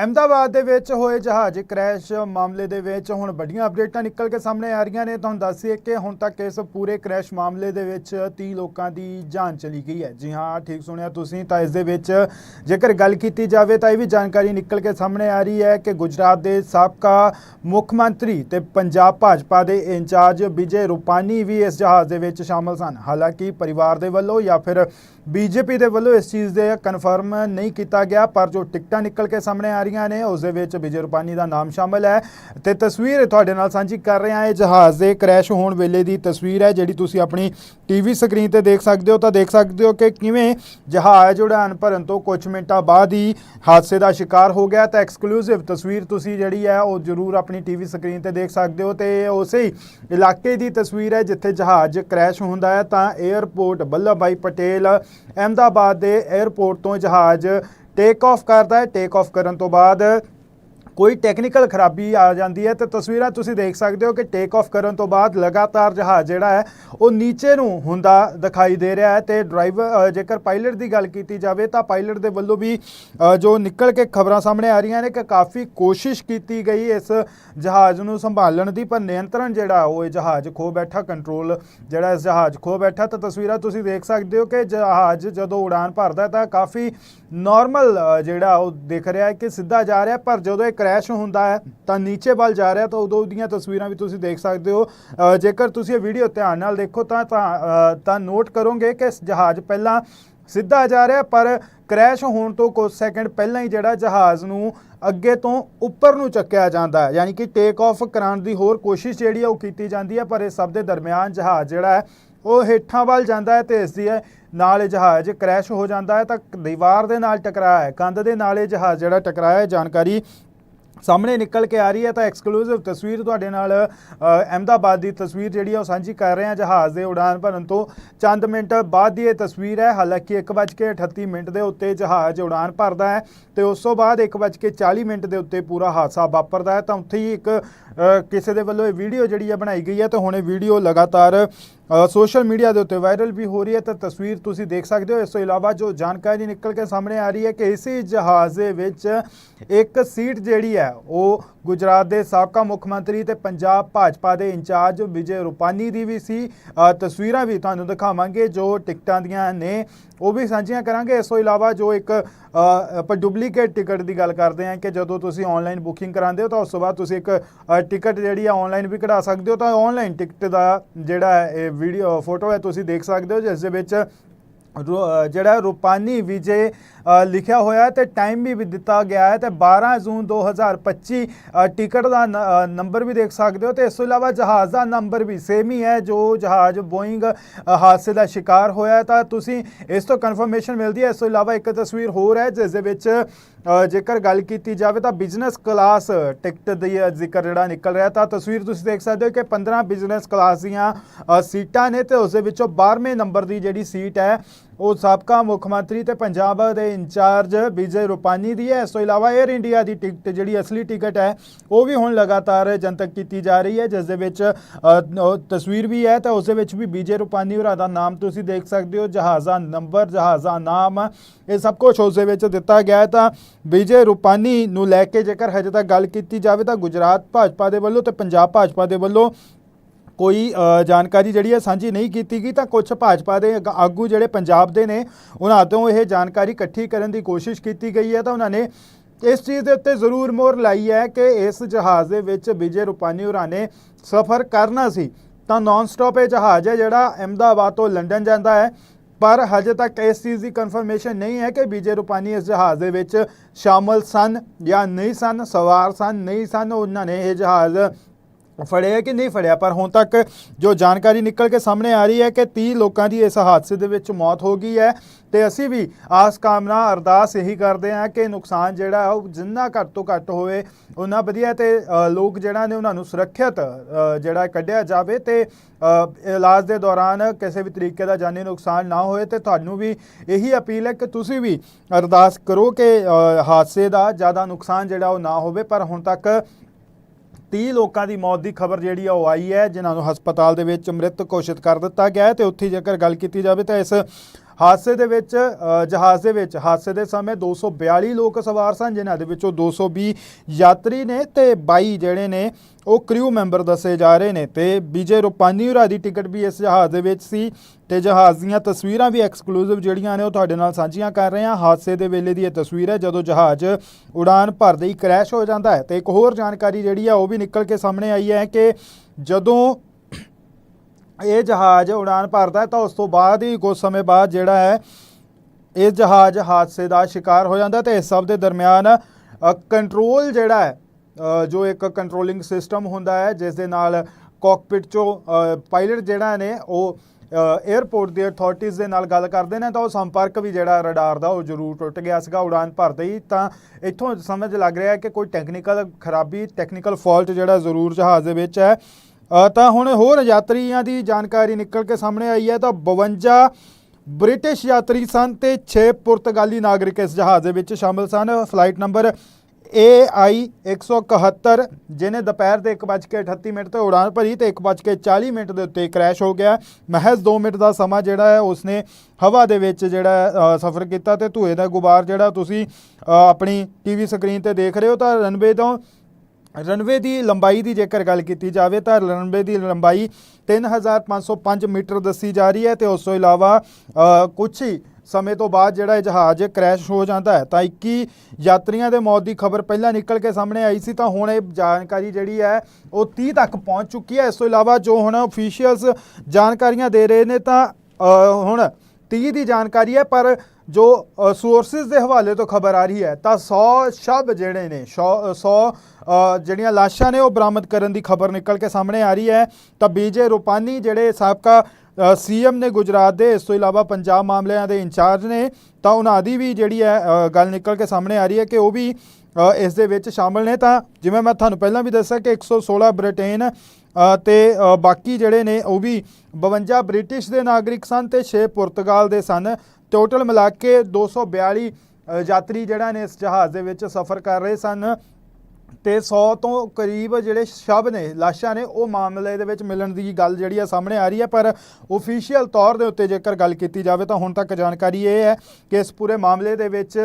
ਅਹਿਮਦਾਬਾਦ ਦੇ ਵਿੱਚ ਹੋਏ ਜਹਾਜ਼ ਕ੍ਰੈਸ਼ ਮਾਮਲੇ ਦੇ ਵਿੱਚ ਹੁਣ ਵੱਡੀਆਂ ਅਪਡੇਟਾਂ ਨਿਕਲ ਕੇ ਸਾਹਮਣੇ ਆ ਰਹੀਆਂ ਨੇ। ਤੁਹਾਨੂੰ ਦੱਸੀਏ ਕਿ ਹੁਣ ਤੱਕ ਇਸ ਪੂਰੇ ਕ੍ਰੈਸ਼ ਮਾਮਲੇ ਦੇ ਵਿੱਚ 30 ਲੋਕਾਂ ਦੀ ਜਾਨ ਚਲੀ ਗਈ ਹੈ। ਜੀ ਹਾਂ, ਠੀਕ ਸੁਣਿਆ ਤੁਸੀਂ। ਤਾਂ ਇਸ ਦੇ ਵਿੱਚ ਜੇਕਰ ਗੱਲ ਕੀਤੀ ਜਾਵੇ ਤਾਂ ਇਹ ਵੀ ਜਾਣਕਾਰੀ ਨਿਕਲ ਕੇ ਸਾਹਮਣੇ ਆ ਰਹੀ ਹੈ ਕਿ ਗੁਜਰਾਤ ਦੇ ਸਾਬਕਾ ਮੁੱਖ ਮੰਤਰੀ ਤੇ ਪੰਜਾਬ ਭਾਜਪਾ ਦੇ ਇੰਚਾਰਜ ਵਿਜੇ ਰੂਪਾਨੀ ਵੀ ਇਸ ਜਹਾਜ਼ ਦੇ ਵਿੱਚ ਸ਼ਾਮਲ ਸਨ। ਹਾਲਾਂਕਿ ਪਰਿਵਾਰ ਦੇ ਵੱਲੋਂ ਜਾਂ ਫਿਰ ਬੀਜੇਪੀ ਦੇ ਵੱਲੋਂ ਇਸ ਚੀਜ਼ ਦੇ ਕਨਫਰਮ ਨਹੀਂ ਕੀਤਾ ਗਿਆ, ਪਰ ਜੋ ਟਿਕਟਾਂ ਨਿਕਲ ਕੇ ਸਾਹਮਣੇ ਆ ਰਹੀਆਂ ਨੇ, ਉਸ ਦੇ ਵਿੱਚ ਵਿਜੇ ਰੂਪਾਨੀ ਦਾ ਨਾਮ ਸ਼ਾਮਲ ਹੈ। ਤੇ ਤਸਵੀਰ ਤੁਹਾਡੇ ਨਾਲ ਸਾਂਝੀ ਕਰ ਰਹੇ ਹਾਂ ਇਹ ਜਹਾਜ਼ ਦੇ ਕ੍ਰੈਸ਼ ਹੋਣ ਵੇਲੇ ਦੀ ਤਸਵੀਰ ਹੈ, ਜਿਹੜੀ ਤੁਸੀਂ ਆਪਣੀ ਟੀਵੀ ਸਕਰੀਨ ਤੇ ਦੇਖ ਸਕਦੇ ਹੋ। ਤਾਂ ਦੇਖ ਸਕਦੇ ਹੋ ਕਿ ਕਿਵੇਂ ਜਹਾਜ਼ ਉਡਾਨ ਭਰਨ ਤੋਂ ਕੁਝ ਮਿੰਟਾਂ ਬਾਅਦ ਹੀ ਹਾਦਸੇ ਦਾ ਸ਼ਿਕਾਰ ਹੋ ਗਿਆ। ਤਾਂ ਐਕਸਕਲੂਸਿਵ ਤਸਵੀਰ ਤੁਸੀਂ ਜਿਹੜੀ ਹੈ, ਉਹ ਜ਼ਰੂਰ ਆਪਣੀ ਟੀਵੀ ਸਕਰੀਨ ਤੇ ਦੇਖ ਸਕਦੇ ਹੋ। ਤੇ ਉਸੇ ਇਲਾਕੇ ਦੀ ਤਸਵੀਰ ਹੈ, ਜਿੱਥੇ ਜਹਾਜ਼ ਕ੍ਰੈਸ਼ ਹੁੰਦਾ ਹੈ। ਤਾਂ 에ਅਰਪੋਰਟ ਬੱਲਭ ਭਾਈ ਪਟੇਲ ਅਹਿਮਦਾਬਾਦ ਦੇ 에ਅਰਪੋਰਟ ਤੋਂ ਜਹਾਜ਼ ਟੇਕ ਆਫ ਕਰਦਾ ਹੈ। ਟੇਕ ਆਫ ਕਰਨ ਤੋਂ ਬਾਅਦ ਕੋਈ ਟੈਕਨੀਕਲ ਖਰਾਬੀ ਆ ਜਾਂਦੀ ਹੈ ਤੇ ਤਸਵੀਰਾਂ ਤੁਸੀਂ ਦੇਖ ਸਕਦੇ ਹੋ ਕਿ ਟੇਕ ਆਫ ਕਰਨ ਤੋਂ ਬਾਅਦ ਲਗਾਤਾਰ ਜਹਾਜ਼ ਜਿਹੜਾ ਹੈ, ਉਹ ਨੀਚੇ ਨੂੰ ਹੁੰਦਾ ਦਿਖਾਈ ਦੇ ਰਿਹਾ ਹੈ ਤੇ ਡਰਾਈਵਰ ਜੇਕਰ ਪਾਇਲਟ ਦੀ ਗੱਲ ਕੀਤੀ ਜਾਵੇ ਤਾਂ ਪਾਇਲਟ ਦੇ ਵੱਲੋਂ ਵੀ ਜੋ ਨਿਕਲ ਕੇ ਖਬਰਾਂ ਸਾਹਮਣੇ ਆ ਰਹੀਆਂ ਨੇ ਕਿ ਕਾਫੀ ਕੋਸ਼ਿਸ਼ ਕੀਤੀ ਗਈ ਇਸ ਜਹਾਜ਼ ਨੂੰ ਸੰਭਾਲਣ ਦੀ, ਪਰ ਨਿਯੰਤਰਣ ਜਿਹੜਾ ਉਹ ਇਹ ਜਹਾਜ਼ ਖੋ ਬੈਠਾ ਕੰਟਰੋਲ ਜਿਹੜਾ ਇਸ ਜਹਾਜ਼ ਖੋ ਬੈਠਾ, ਤਾਂ ਤਸਵੀਰਾਂ ਤੁਸੀਂ ਦੇਖ ਸਕਦੇ ਹੋ ਕਿ ਜਹਾਜ਼ ਜਦੋਂ ਉਡਾਨ ਭਰਦਾ ਤਾਂ ਕਾਫੀ ਨਾਰਮਲ ਜਿਹੜਾ ਉਹ ਦਿਖ ਰਿਹਾ ਹੈ ਕਿ ਸਿੱਧਾ ਜਾ ਰਿਹਾ ਪਰ ਜਦੋਂ ਇਹ ਕ੍ਰੈਸ਼ ਹੁੰਦਾ ਹੈ, ਤਾਂ ਨੀਚੇ ਵੱਲ ਜਾ ਰਿਹਾ, ਤਾਂ ਉਦੋਂ ਦੀਆਂ ਤਸਵੀਰਾਂ ਵੀ ਤੁਸੀਂ ਦੇਖ ਸਕਦੇ ਹੋ। ਜੇਕਰ ਤੁਸੀਂ ਇਹ ਵੀਡੀਓ ਧਿਆਨ ਨਾਲ ਦੇਖੋ, ਤਾਂ ਤਾਂ ਨੋਟ ਕਰੋਗੇ ਕਿ ਜਹਾਜ਼ ਪਹਿਲਾਂ ਸਿੱਧਾ ਜਾ ਰਿਹਾ, ਪਰ ਕ੍ਰੈਸ਼ ਹੋਣ ਤੋਂ ਕੁਝ ਸੈਕਿੰਡ ਪਹਿਲਾਂ ਹੀ ਜਿਹੜਾ ਜਹਾਜ਼ ਨੂੰ ਅੱਗੇ ਤੋਂ ਉੱਪਰ ਨੂੰ ਚੱਕਿਆ ਜਾਂਦਾ ਹੈ। ਯਾਨੀ ਕਿ ਟੇਕ ਆਫ ਕਰਾਉਣ ਦੀ ਹੋਰ ਕੋਸ਼ਿਸ਼ ਜਿਹੜੀ ਹੈ ਉਹ ਕੀਤੀ ਜਾਂਦੀ ਹੈ, ਪਰ ਇਹ ਸਭ ਦੇ ਦਰਮਿਆਨ ਜਹਾਜ਼ ਜਿਹੜਾ ਹੈ, ਉਹ ਹੇਠਾਂ ਵੱਲ ਜਾਂਦਾ ਹੈ ਤੇ ਇਸ ਦੀ ਨਾਲ ਇਹ ਜਹਾਜ਼ ਕ੍ਰੈਸ਼ ਹੋ ਜਾਂਦਾ ਹੈ, ਤਾਂ ਦੀਵਾਰ ਦੇ ਨਾਲ ਟਕਰਾਇਆ ਹੈ, ਕੰਧ ਦੇ ਨਾਲ ਇਹ ਜਹਾਜ਼ ਜਿਹੜਾ ਟਕਰਾਇਆ ਹੈ। ਜਾਣਕਾਰੀ ਸਾਹਮਣੇ ਨਿਕਲ ਕੇ ਆ ਰਹੀ ਹੈ ਤਾਂ ਐਕਸਕਲੂਸਿਵ ਤਸਵੀਰ ਤੁਹਾਡੇ ਨਾਲ ਅਹਿਮਦਾਬਾਦ ਦੀ ਤਸਵੀਰ ਜਿਹੜੀ ਆ ਉਹ ਸਾਂਝੀ ਕਰ ਰਹੇ ਹਾਂ ਜਹਾਜ਼ ਦੇ ਉਡਾਨ ਭਰਨ ਤੋਂ। ਚੰਦ ਮਿੰਟ ਬਾਅਦ ਦੀ ਇਹ ਤਸਵੀਰ ਹੈ, ਹਾਲਾਂਕਿ 1:38 ਮਿੰਟ ਦੇ ਉੱਤੇ ਜਹਾਜ਼ ਉਡਾਨ ਭਰਦਾ ਹੈ ਤੇ ਉਸ ਤੋਂ ਬਾਅਦ 1:40 ਮਿੰਟ ਦੇ ਉੱਤੇ ਪੂਰਾ ਹਾਦਸਾ ਵਾਪਰਦਾ ਹੈ। ਤਾਂ ਉੱਥੇ ਹੀ ਇੱਕ ਕਿਸੇ ਦੇ ਵੱਲੋਂ ਇਹ ਵੀਡੀਓ ਜਿਹੜੀ ਹੈ ਬਣਾਈ ਗਈ ਹੈ ਤੇ ਹੁਣ ਇਹ ਵੀਡੀਓ ਲਗਾਤਾਰ ਸੋਸ਼ਲ ਮੀਡੀਆ ਦੇ ਉੱਤੇ ਵਾਇਰਲ ਵੀ ਹੋ ਰਹੀ ਹੈ ਤਾਂ ਤਸਵੀਰ ਤੁਸੀਂ ਦੇਖ ਸਕਦੇ ਹੋ। ਇਸ ਤੋਂ ਇਲਾਵਾ ਜੋ ਜਾਣਕਾਰੀ ਨਿਕਲ ਕੇ ਸਾਹਮਣੇ ਆ ਰਹੀ ਹੈ ਕਿ ਇਸੇ ਜਹਾਜ਼ ਦੇ ਵਿੱਚ ਇੱਕ ਸੀਟ ਜਿਹੜੀ ਹੈ, ਉਹ ਗੁਜਰਾਤ ਦੇ ਸਾਬਕਾ ਮੁੱਖ ਮੰਤਰੀ ਤੇ ਪੰਜਾਬ ਭਾਜਪਾ ਦੇ ਇੰਚਾਰਜ ਵਿਜੇ ਰੂਪਾਨੀ ਦੀ ਵੀ ਸੀ। ਤਸਵੀਰਾਂ ਵੀ ਤੁਹਾਨੂੰ ਦਿਖਾਵਾਂਗੇ ਜੋ ਟਿਕਟਾਂ ਦੀਆਂ ਨੇ। ਉਹ ਵੀ ਸਾਂਝੀਆਂ ਕਰਾਂਗੇ। ਇਸ ਤੋਂ ਇਲਾਵਾ ਜੋ ਇੱਕ ਆਪਾਂ ਡੁਪਲੀਕੇਟ ਟਿਕਟ ਦੀ ਗੱਲ ਕਰਦੇ ਹਾਂ ਕਿ ਜਦੋਂ ਤੁਸੀਂ ਆਨਲਾਈਨ ਬੁਕਿੰਗ ਕਰਾਉਂਦੇ ਹੋ ਤਾਂ ਉਸ ਤੋਂ ਬਾਅਦ ਤੁਸੀਂ ਇੱਕ ਟਿਕਟ ਜਿਹੜੀ ਆ ਆਨਲਾਈਨ ਵੀ ਕਢਾ ਸਕਦੇ ਹੋ ਤਾਂ ਆਨਲਾਈਨ ਟਿਕਟ ਦਾ ਜਿਹੜਾ ਹੈ ਇਹ ਵੀਡੀਓ ਫੋਟੋ ਹੈ ਤੁਸੀਂ ਦੇਖ ਸਕਦੇ ਹੋ, ਜਿਸ ਦੇ ਵਿੱਚ ਰੋ- ਜਿਹੜਾ ਰੂਪਾਨੀ ਵਿਜੇ ਲਿਖਿਆ ਹੋਇਆ ਹੈ ਤੇ ਟਾਈਮ ਵੀ ਦਿੱਤਾ ਗਿਆ ਹੈ ਤੇ 12 ਜੂਨ 2025 ਅ, ਟਿਕਟ ਦਾ ਨ- ਨੰਬਰ ਵੀ ਦੇਖ ਸਕਦੇ ਹੋ ਤੇ ਇਸ ਤੋਂ ਇਲਾਵਾ ਜਹਾਜ਼ ਦਾ ਨੰਬਰ ਵੀ ਸੇਮ ਹੀ ਹੈ ਜੋ ਜਹਾਜ਼ ਬੋਇੰਗ ਹਾਦਸੇ ਦਾ ਸ਼ਿਕਾਰ ਹੋਇਆ ਤਾਂ ਤੁਸੀਂ ਇਸ ਤੋਂ ਕਨਫਰਮੇਸ਼ਨ ਮਿਲਦੀ ਹੈ ਇਸ ਤੋਂ ਇਲਾਵਾ ਇੱਕ ਤਸਵੀਰ ਹੋਰ ਹੈ ਜਿਸ ਦੇ ਵਿੱਚ ਜੇਕਰ ਗੱਲ ਕੀਤੀ ਜਾਵੇ ਤਾਂ ਬਿਜ਼ਨਸ ਕਲਾਸ ਟਿਕਟ ਦੀ ਜ਼ਿਕਰ ਜਿਹੜਾ ਨਿਕਲ ਰਿਹਾ ਤਾਂ ਤਸਵੀਰ ਤੁਸੀਂ ਦੇਖ ਸਕਦੇ ਹੋ ਕਿ 15 ਬਿਜ਼ਨਸ ਕਲਾਸ ਦੀਆਂ ਸੀਟਾਂ ਨੇ ਤੇ ਉਸ ਦੇ ਵਿੱਚੋਂ 12ਵੇਂ ਨੰਬਰ ਦੀ ਜਿਹੜੀ ਸੀਟ ਹੈ ਉਹ ਸਾਬਕਾ ਮੁੱਖ ਮੰਤਰੀ ਤੇ ਪੰਜਾਬ ਦੇ ਇੰਚਾਰਜ ਵਿਜੇ ਰੂਪਾਨੀ ਦੀ ਹੈ। ਇਸ ਤੋਂ ਇਲਾਵਾ 에ਅਰ ਇੰਡੀਆ ਦੀ ਟਿਕਟ ਜਿਹੜੀ ਅਸਲੀ ਟਿਕਟ ਹੈ, ਉਹ ਵੀ ਹੁਣ ਲਗਾਤਾਰ ਜਨਤਕ ਕੀਤੀ ਜਾ ਰਹੀ ਹੈ, ਜਿਸ ਦੇ ਵਿੱਚ ਤਸਵੀਰ ਵੀ ਹੈ ਤਾਂ ਉਸ ਦੇ ਵਿੱਚ ਵੀ ਵਿਜੇ ਰੂਪਾਨੀ ਹੋਰਾਂ ਦਾ ਨਾਮ ਤੁਸੀਂ ਦੇਖ ਸਕਦੇ ਹੋ, ਜਹਾਜ਼ਾਂ ਨੰਬਰ, ਜਹਾਜ਼ਾਂ ਨਾਮ, ਇਹ ਸਭ ਕੁਝ ਉਸ ਦੇ ਵਿੱਚ ਦਿੱਤਾ ਗਿਆ ਤਾਂ ਵਿਜੇ ਰੂਪਾਨੀ ਨੂੰ ਲੈ ਕੇ ਜੇਕਰ ਹਜੇ ਤੱਕ ਗੱਲ ਕੀਤੀ ਜਾਵੇ ਤਾਂ ਗੁਜਰਾਤ ਭਾਜਪਾ ਦੇ ਵੱਲੋਂ ਤੇ ਪੰਜਾਬ ਭਾਜਪਾ ਦੇ ਵੱਲੋਂ ਕੋਈ ਜਾਣਕਾਰੀ ਜਿਹੜੀ ਹੈ ਸਾਂਝੀ ਨਹੀਂ ਕੀਤੀ ਗਈ, ਤਾਂ ਕੁਝ ਭਾਜਪਾ ਦੇ ਆਗੂ ਜਿਹੜੇ ਪੰਜਾਬ ਦੇ ਨੇ, ਉਹਨਾਂ ਤੋਂ ਇਹ ਜਾਣਕਾਰੀ ਇਕੱਠੀ ਕਰਨ ਦੀ ਕੋਸ਼ਿਸ਼ ਕੀਤੀ ਗਈ ਹੈ, ਤਾਂ ਉਹਨਾਂ ਨੇ ਇਸ ਚੀਜ਼ ਦੇ ਉੱਤੇ ਜ਼ਰੂਰ ਮੋਹਰ ਲਾਈ ਹੈ ਕਿ ਇਸ ਜਹਾਜ਼ ਦੇ ਵਿੱਚ ਵਿਜੇ ਰੂਪਾਨੀ ਹੋਰਾਂ ਨੇ ਸਫ਼ਰ ਕਰਨਾ ਸੀ। ਤਾਂ ਨਾਨ ਸਟਾਪ ਇਹ ਜਹਾਜ਼ ਹੈ, ਜਿਹੜਾ ਅਹਿਮਦਾਬਾਦ ਤੋਂ ਲੰਡਨ ਜਾਂਦਾ ਹੈ। ਪਰ ਹਜੇ ਤੱਕ ਇਸ ਚੀਜ਼ ਦੀ ਕਨਫਰਮੇਸ਼ਨ ਨਹੀਂ ਹੈ ਕਿ ਵਿਜੇ ਰੂਪਾਨੀ ਇਸ ਜਹਾਜ਼ ਦੇ ਵਿੱਚ ਸ਼ਾਮਲ ਸਨ ਜਾਂ ਨਹੀਂ ਸਨ, ਸਵਾਰ ਸਨ, ਨਹੀਂ ਸਨ। ਉਹਨਾਂ ਨੇ ਇਹ ਜਹਾਜ਼ ਫੜਿਆ ਕਿ ਨਹੀਂ ਫੜਿਆ? ਪਰ ਹੁਣ ਤੱਕ ਜੋ ਜਾਣਕਾਰੀ ਨਿਕਲ ਕੇ ਸਾਹਮਣੇ ਆ ਰਹੀ ਹੈ ਕਿ 30 ਲੋਕਾਂ ਦੀ ਇਸ ਹਾਦਸੇ ਦੇ ਵਿੱਚ ਮੌਤ ਹੋ ਗਈ ਹੈ ਤੇ ਅਸੀਂ ਵੀ ਆਸ ਕਾਮਨਾ ਅਰਦਾਸ ਇਹੀ ਕਰਦੇ ਹਾਂ ਕਿ ਨੁਕਸਾਨ ਜਿਹੜਾ ਉਹ ਜਿੰਨਾ ਘੱਟ ਤੋਂ ਘੱਟ ਹੋਵੇ ਉਹਨਾਂ ਵਧੀਆ ਤੇ ਲੋਕ ਜਿਹੜਾ ਨੇ ਉਹਨਾਂ ਨੂੰ ਸੁਰੱਖਿਅਤ ਜਿਹੜਾ ਕੱਢਿਆ ਜਾਵੇ ਤੇ ਇਲਾਜ ਦੇ ਦੌਰਾਨ ਕਿਸੇ ਵੀ ਤਰੀਕੇ ਦਾ ਜਾਨੀ ਨੁਕਸਾਨ ਨਾ ਹੋਏ ਤੇ ਤੁਹਾਨੂੰ ਵੀ ਇਹੀ ਅਪੀਲ ਹੈ ਕਿ ਤੁਸੀਂ ਵੀ ਅਰਦਾਸ ਕਰੋ ਕਿ ਹਾਦਸੇ ਦਾ ਜ਼ਿਆਦਾ ਨੁਕਸਾਨ ਜਿਹੜਾ ਉਹ ਨਾ ਹੋਵੇ, ਪਰ ਹੁਣ ਤੱਕ 30 ਲੋਕਾਂ ਦੀ ਮੌਤ ਦੀ ਖਬਰ ਜਿਹੜੀ ਆ ਉਹ ਆਈ ਹੈ, ਜਿਨ੍ਹਾਂ ਨੂੰ ਹਸਪਤਾਲ ਦੇ ਵਿੱਚ ਮ੍ਰਿਤ ਘੋਸ਼ਿਤ ਕਰ ਦਿੱਤਾ ਗਿਆ ਹੈ ਤੇ ਉੱਥੇ ਜੇਕਰ ਗੱਲ ਕੀਤੀ ਜਾਵੇ ਤਾਂ ਇਸ ਹਾਦਸੇ ਦੇ ਵਿੱਚ ਜਹਾਜ਼ ਦੇ ਵਿੱਚ, ਹਾਦਸੇ ਦੇ ਸਮੇਂ 242 ਲੋਕ ਸਵਾਰ ਸਨ, ਜਿਨ੍ਹਾਂ ਦੇ ਵਿੱਚੋਂ 220 ਯਾਤਰੀ ਨੇ ਤੇ 22 ਜਿਹੜੇ ਨੇ, ਉਹ ਕ੍ਰਿਊ ਮੈਂਬਰ ਦੱਸੇ ਜਾ ਰਹੇ ਨੇ। ਤੇ ਵਿਜੇ ਰੁਪਾਨੀ ਹੋਰਾਂ ਦੀ ਟਿਕਟ ਵੀ ਇਸ ਜਹਾਜ਼ ਦੇ ਵਿੱਚ ਸੀ ਤੇ ਜਹਾਜ਼ ਦੀਆਂ ਤਸਵੀਰਾਂ ਵੀ ਐਕਸਕਲੂਸਿਵ ਜਿਹੜੀਆਂ ਨੇ, ਉਹ ਤੁਹਾਡੇ ਨਾਲ ਸਾਂਝੀਆਂ ਕਰ ਰਹੇ ਹਾਂ। ਹਾਦਸੇ ਦੇ ਵੇਲੇ ਦੀ ਇਹ ਤਸਵੀਰ ਹੈ, ਜਦੋਂ ਜਹਾਜ਼ ਉਡਾਨ ਭਰਦੇ ਹੀ ਕ੍ਰੈਸ਼ ਹੋ ਜਾਂਦਾ ਹੈ। ਤੇ ਇੱਕ ਹੋਰ ਜਾਣਕਾਰੀ ਜਿਹੜੀ ਹੈ ਉਹ ਵੀ ਨਿਕਲ ਕੇ ਸਾਹਮਣੇ ਆਈ ਹੈ ਕਿ ਜਦੋਂ ਇਹ ਜਹਾਜ਼ ਉਡਾਨ ਭਰਦਾ ਤਾਂ ਉਸ ਤੋਂ ਬਾਅਦ ਹੀ ਕੁਝ ਸਮੇਂ ਬਾਅਦ ਜਿਹੜਾ ਹੈ, ਇਹ ਜਹਾਜ਼ ਹਾਦਸੇ ਦਾ ਸ਼ਿਕਾਰ ਹੋ ਜਾਂਦਾ ਤੇ ਇਸ ਸਭ ਦੇ ਦਰਮਿਆਨ ਕੰਟਰੋਲ ਜਿਹੜਾ ਹੈ ਜੋ ਇੱਕ ਕੰਟਰੋਲਿੰਗ ਸਿਸਟਮ ਹੁੰਦਾ ਹੈ, ਜਿਸ ਦੇ ਨਾਲ ਕਾਕਪਿਟ ਚੋਂ ਪਾਇਲਟ ਜਿਹੜਾ ਨੇ ਉਹ 에ਅਰਪੋਰਟ ਦੀ ਅਥਾਰਟੀਆਂ ਦੇ ਨਾਲ ਗੱਲ ਕਰਦੇ ਨੇ, ਤਾਂ ਉਹ ਸੰਪਰਕ ਵੀ ਜਿਹੜਾ ਰਡਾਰ ਦਾ ਉਹ ਜ਼ਰੂਰ ਟੁੱਟ ਗਿਆ ਸੀਗਾ ਉਡਾਨ ਭਰਦੇ ਹੀ, ਤਾਂ ਇੱਥੋਂ ਸਮਝ ਲੱਗ ਰਿਹਾ ਹੈ ਕਿ ਕੋਈ ਟੈਕਨੀਕਲ ਖਰਾਬੀ ਟੈਕਨੀਕਲ ਫਾਲਟ ਜਿਹੜਾ ਜ਼ਰੂਰ ਜਹਾਜ਼ ਦੇ ਵਿੱਚ ਹੈ। ਤਾਂ ਹੁਣ ਹੋਰ ਯਾਤਰੀਆਂ ਦੀ ਜਾਣਕਾਰੀ ਨਿਕਲ ਕੇ ਸਾਹਮਣੇ ਆਈ ਹੈ ਤਾਂ 52 ਬ੍ਰਿਟਿਸ਼ ਯਾਤਰੀ ਸਨ ਤੇ 6 ਪੁਰਤਗਾਲੀ ਨਾਗਰਿਕ ਇਸ ਜਹਾਜ਼ ਦੇ ਵਿੱਚ ਸ਼ਾਮਲ ਸਨ। ਫਲਾਈਟ ਨੰਬਰ AI 171 ਜਿਹਨੇ ਦੁਪਹਿਰ ਦੇ 1:38 ਮਿੰਟ ਤੇ ਉਡਾਨ ਭਰੀ ਤੇ 1:40 ਮਿੰਟ ਦੇ ਉੱਤੇ ਕ੍ਰੈਸ਼ ਹੋ ਗਿਆ। ਮਹਿਜ਼ 2 ਮਿੰਟ ਦਾ ਸਮਾਂ ਜਿਹੜਾ ਹੈ ਉਸਨੇ ਹਵਾ ਦੇ ਵਿੱਚ ਜਿਹੜਾ ਸਫ਼ਰ ਕੀਤਾ ਤੇ ਧੂਏ ਦਾ ਗੁਬਾਰ ਜਿਹੜਾ ਤੁਸੀਂ ਅ, ਆਪਣੀ ਟੀਵੀ ਸਕਰੀਨ ਤੇ ਦੇਖ ਰਹੇ ਹੋ ਤਾਂ ਰਨਵੇ ਤੋਂ ਰਨਵੇ ਦੀ ਲੰਬਾਈ ਦੀ ਜੇਕਰ ਗੱਲ ਕੀਤੀ ਜਾਵੇ ਤਾਂ ਰਨਵੇ ਦੀ ਲੰਬਾਈ 3505 ਮੀਟਰ ਦੱਸੀ ਜਾ ਰਹੀ ਹੈ ਤੇ ਉਸ ਤੋਂ ਇਲਾਵਾ ਅ, ਕੁਛ ਹੀ ਸਮੇਂ ਤੋਂ ਬਾਅਦ ਜਿਹੜਾ ਇਹ ਜਹਾਜ਼ ਕ੍ਰੈਸ਼ ਹੋ ਜਾਂਦਾ ਹੈ। ਤਾਂ 21 ਯਾਤਰੀਆਂ ਦੇ ਮੌਤ ਦੀ ਖਬਰ ਪਹਿਲਾਂ ਨਿਕਲ ਕੇ ਸਾਹਮਣੇ ਆਈ ਸੀ ਤਾਂ ਹੁਣ ਇਹ ਜਾਣਕਾਰੀ ਜਿਹੜੀ ਹੈ ਉਹ 30 ਤੱਕ ਪਹੁੰਚ ਚੁੱਕੀ ਹੈ। ਇਸ ਤੋਂ ਇਲਾਵਾ ਜੋ ਹੁਣ ਅਫੀਸ਼ੀਅਲਸ ਜਾਣਕਾਰੀਆਂ ਦੇ ਰਹੇ ਨੇ ਤਾਂ ਹੁਣ 30 ਦੀ ਜਾਣਕਾਰੀ ਹੈ, ਪਰ ਜੋ ਸੋਰਸਿਸ ਦੇ ਹਵਾਲੇ ਤੋਂ ਖਬਰ ਆ ਰਹੀ ਹੈ, ਤਾਂ 100 ਸ਼ਬ ਜਿਹੜੇ ਨੇ 100 ਜਿਹੜੀਆਂ ਲਾਸ਼ਾਂ ਨੇ ਉਹ ਬਰਾਮਦ ਕਰਨ ਦੀ ਖਬਰ ਨਿਕਲ ਕੇ ਸਾਹਮਣੇ ਆ ਰਹੀ ਹੈ। ਤਾਂ ਬੀਜੇ ਰੂਪਾਨੀ ਜਿਹੜੇ ਸਾਬਕਾ ਸੀਐਮ ਨੇ ਗੁਜਰਾਤ ਦੇ, ਇਸ ਤੋਂ ਇਲਾਵਾ ਪੰਜਾਬ ਮਾਮਲਿਆਂ ਦੇ ਇੰਚਾਰਜ ਨੇ, ਤਾਂ ਉਹਨਾਂ ਦੀ ਵੀ ਜਿਹੜੀ ਹੈ ਗੱਲ ਨਿਕਲ ਕੇ ਸਾਹਮਣੇ ਆ ਰਹੀ ਹੈ ਕਿ ਉਹ ਵੀ ਇਸ ਦੇ ਵਿੱਚ ਸ਼ਾਮਲ ਨੇ। ਤਾਂ ਜਿਵੇਂ ਮੈਂ ਤੁਹਾਨੂੰ ਪਹਿਲਾਂ ਵੀ ਦੱਸਿਆ ਕਿ 116 ਬ੍ਰਿਟੇਨ ਤੇ ਬਾਕੀ ਜਿਹੜੇ ਨੇ ਉਹ ਵੀ 52 ਬ੍ਰਿਟਿਸ਼ ਦੇ ਨਾਗਰਿਕ ਸਨ ਤੇ 6 ਪੁਰਤਗਾਲ ਦੇ ਸਨ। ਟੋਟਲ ਮਿਲਾ ਕੇ 242 ਅ, ਯਾਤਰੀ ਜਿਹੜਾ ਨੇ ਇਸ ਜਹਾਜ਼ ਦੇ ਵਿੱਚ ਸਫ਼ਰ ਕਰ ਰਹੇ ਸਨ। ਤੇ 100 ਤੋਂ ਕਰੀਬ ਜਿਹੜੇ ਸ਼ਬ ਨੇ ਲਾਸ਼ਾਂ ਨੇ ਉਹ ਮਾਮਲੇ ਦੇ ਵਿੱਚ ਮਿਲਣ ਦੀ ਗੱਲ ਜਿਹੜੀ ਆ ਸਾਹਮਣੇ ਆ ਰਹੀ ਹੈ ਪਰ ਅਫੀਸ਼ੀਅਲ ਤੌਰ ਦੇ ਉੱਤੇ ਜੇਕਰ ਗੱਲ ਕੀਤੀ ਜਾਵੇ ਤਾਂ ਹੁਣ ਤੱਕ ਜਾਣਕਾਰੀ ਇਹ ਹੈ ਕਿ ਇਸ ਪੂਰੇ ਮਾਮਲੇ ਦੇ ਵਿੱਚ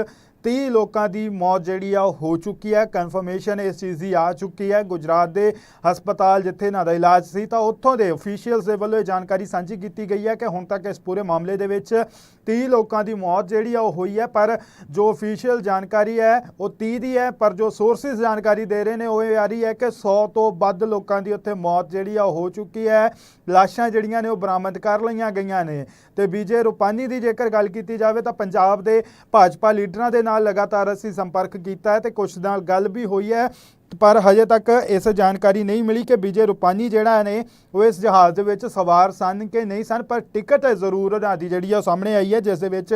30 ਲੋਕਾਂ ਦੀ ਮੌਤ ਜਿਹੜੀ ਆ ਉਹ ਹੋ ਚੁੱਕੀ ਹੈ। ਕਨਫਰਮੇਸ਼ਨ ਇਸ ਚੀਜ਼ ਦੀ ਆ ਚੁੱਕੀ ਹੈ। ਗੁਜਰਾਤ ਦੇ ਹਸਪਤਾਲ ਜਿੱਥੇ ਇਹਨਾਂ ਦਾ ਇਲਾਜ ਸੀ, ਤਾਂ ਉੱਥੋਂ ਦੇ ਅਫੀਸ਼ੀਅਲਸ ਦੇ ਵੱਲੋਂ ਇਹ ਜਾਣਕਾਰੀ ਸਾਂਝੀ ਕੀਤੀ ਗਈ ਹੈ ਕਿ ਹੁਣ ਤੱਕ ਇਸ ਪੂਰੇ ਮਾਮਲੇ ਦੇ ਵਿੱਚ 30 ਲੋਕਾਂ ਦੀ ਮੌਤ ਜਿਹੜੀ ਆ ਉਹ ਹੋਈ ਹੈ। ਪਰ ਜੋ ਅਫੀਸ਼ੀਅਲ ਜਾਣਕਾਰੀ ਹੈ, ਉਹ 30 ਦੀ ਹੈ, ਪਰ ਜੋ ਸੋਰਸਿਸ ਜਾਣਕਾਰੀ ਦੇ ਰਹੇ ਨੇ, ਉਹ ਇਹ ਆ ਰਹੀ ਹੈ ਕਿ 100 ਤੋਂ ਵੱਧ ਲੋਕਾਂ ਦੀ ਉੱਥੇ ਮੌਤ ਜਿਹੜੀ ਆ ਉਹ ਹੋ ਚੁੱਕੀ ਹੈ। ਲਾਸ਼ਾਂ ਜਿਹੜੀਆਂ ਨੇ ਉਹ ਬਰਾਮਦ ਕਰ ਲਈਆਂ ਗਈਆਂ ਨੇ। ਤੇ ਬੀਜੇ ਰੂਪਾਨੀ ਦੀ ਜੇਕਰ ਗੱਲ ਕੀਤੀ ਜਾਵੇ, ਤਾਂ ਪੰਜਾਬ ਦੇ ਭਾਜਪਾ ਲੀਡਰਾਂ ਦੇ ਨਾਲ ਲਗਾਤਾਰ ਅਸੀਂ ਸੰਪਰਕ ਕੀਤਾ ਹੈ ਤੇ ਕੁਝ ਨਾਲ ਗੱਲ ਵੀ ਹੋਈ ਹੈ, ਪਰ ਹਜੇ ਤੱਕ ਇਸ ਜਾਣਕਾਰੀ ਨਹੀਂ ਮਿਲੀ ਕਿ ਵਿਜੇ ਰੂਪਾਨੀ ਜਿਹੜਾ ਨੇ, ਉਹ ਇਸ ਜਹਾਜ਼ ਦੇ ਵਿੱਚ ਸਵਾਰ ਸਨ ਕਿ ਨਹੀਂ ਸਨ, ਪਰ ਟਿਕਟ ਜ਼ਰੂਰ ਉਹਨਾਂ ਦੀ ਜਿਹੜੀ ਆ ਉਹ ਸਾਹਮਣੇ ਆਈ ਹੈ, ਜਿਸ ਦੇ ਵਿੱਚ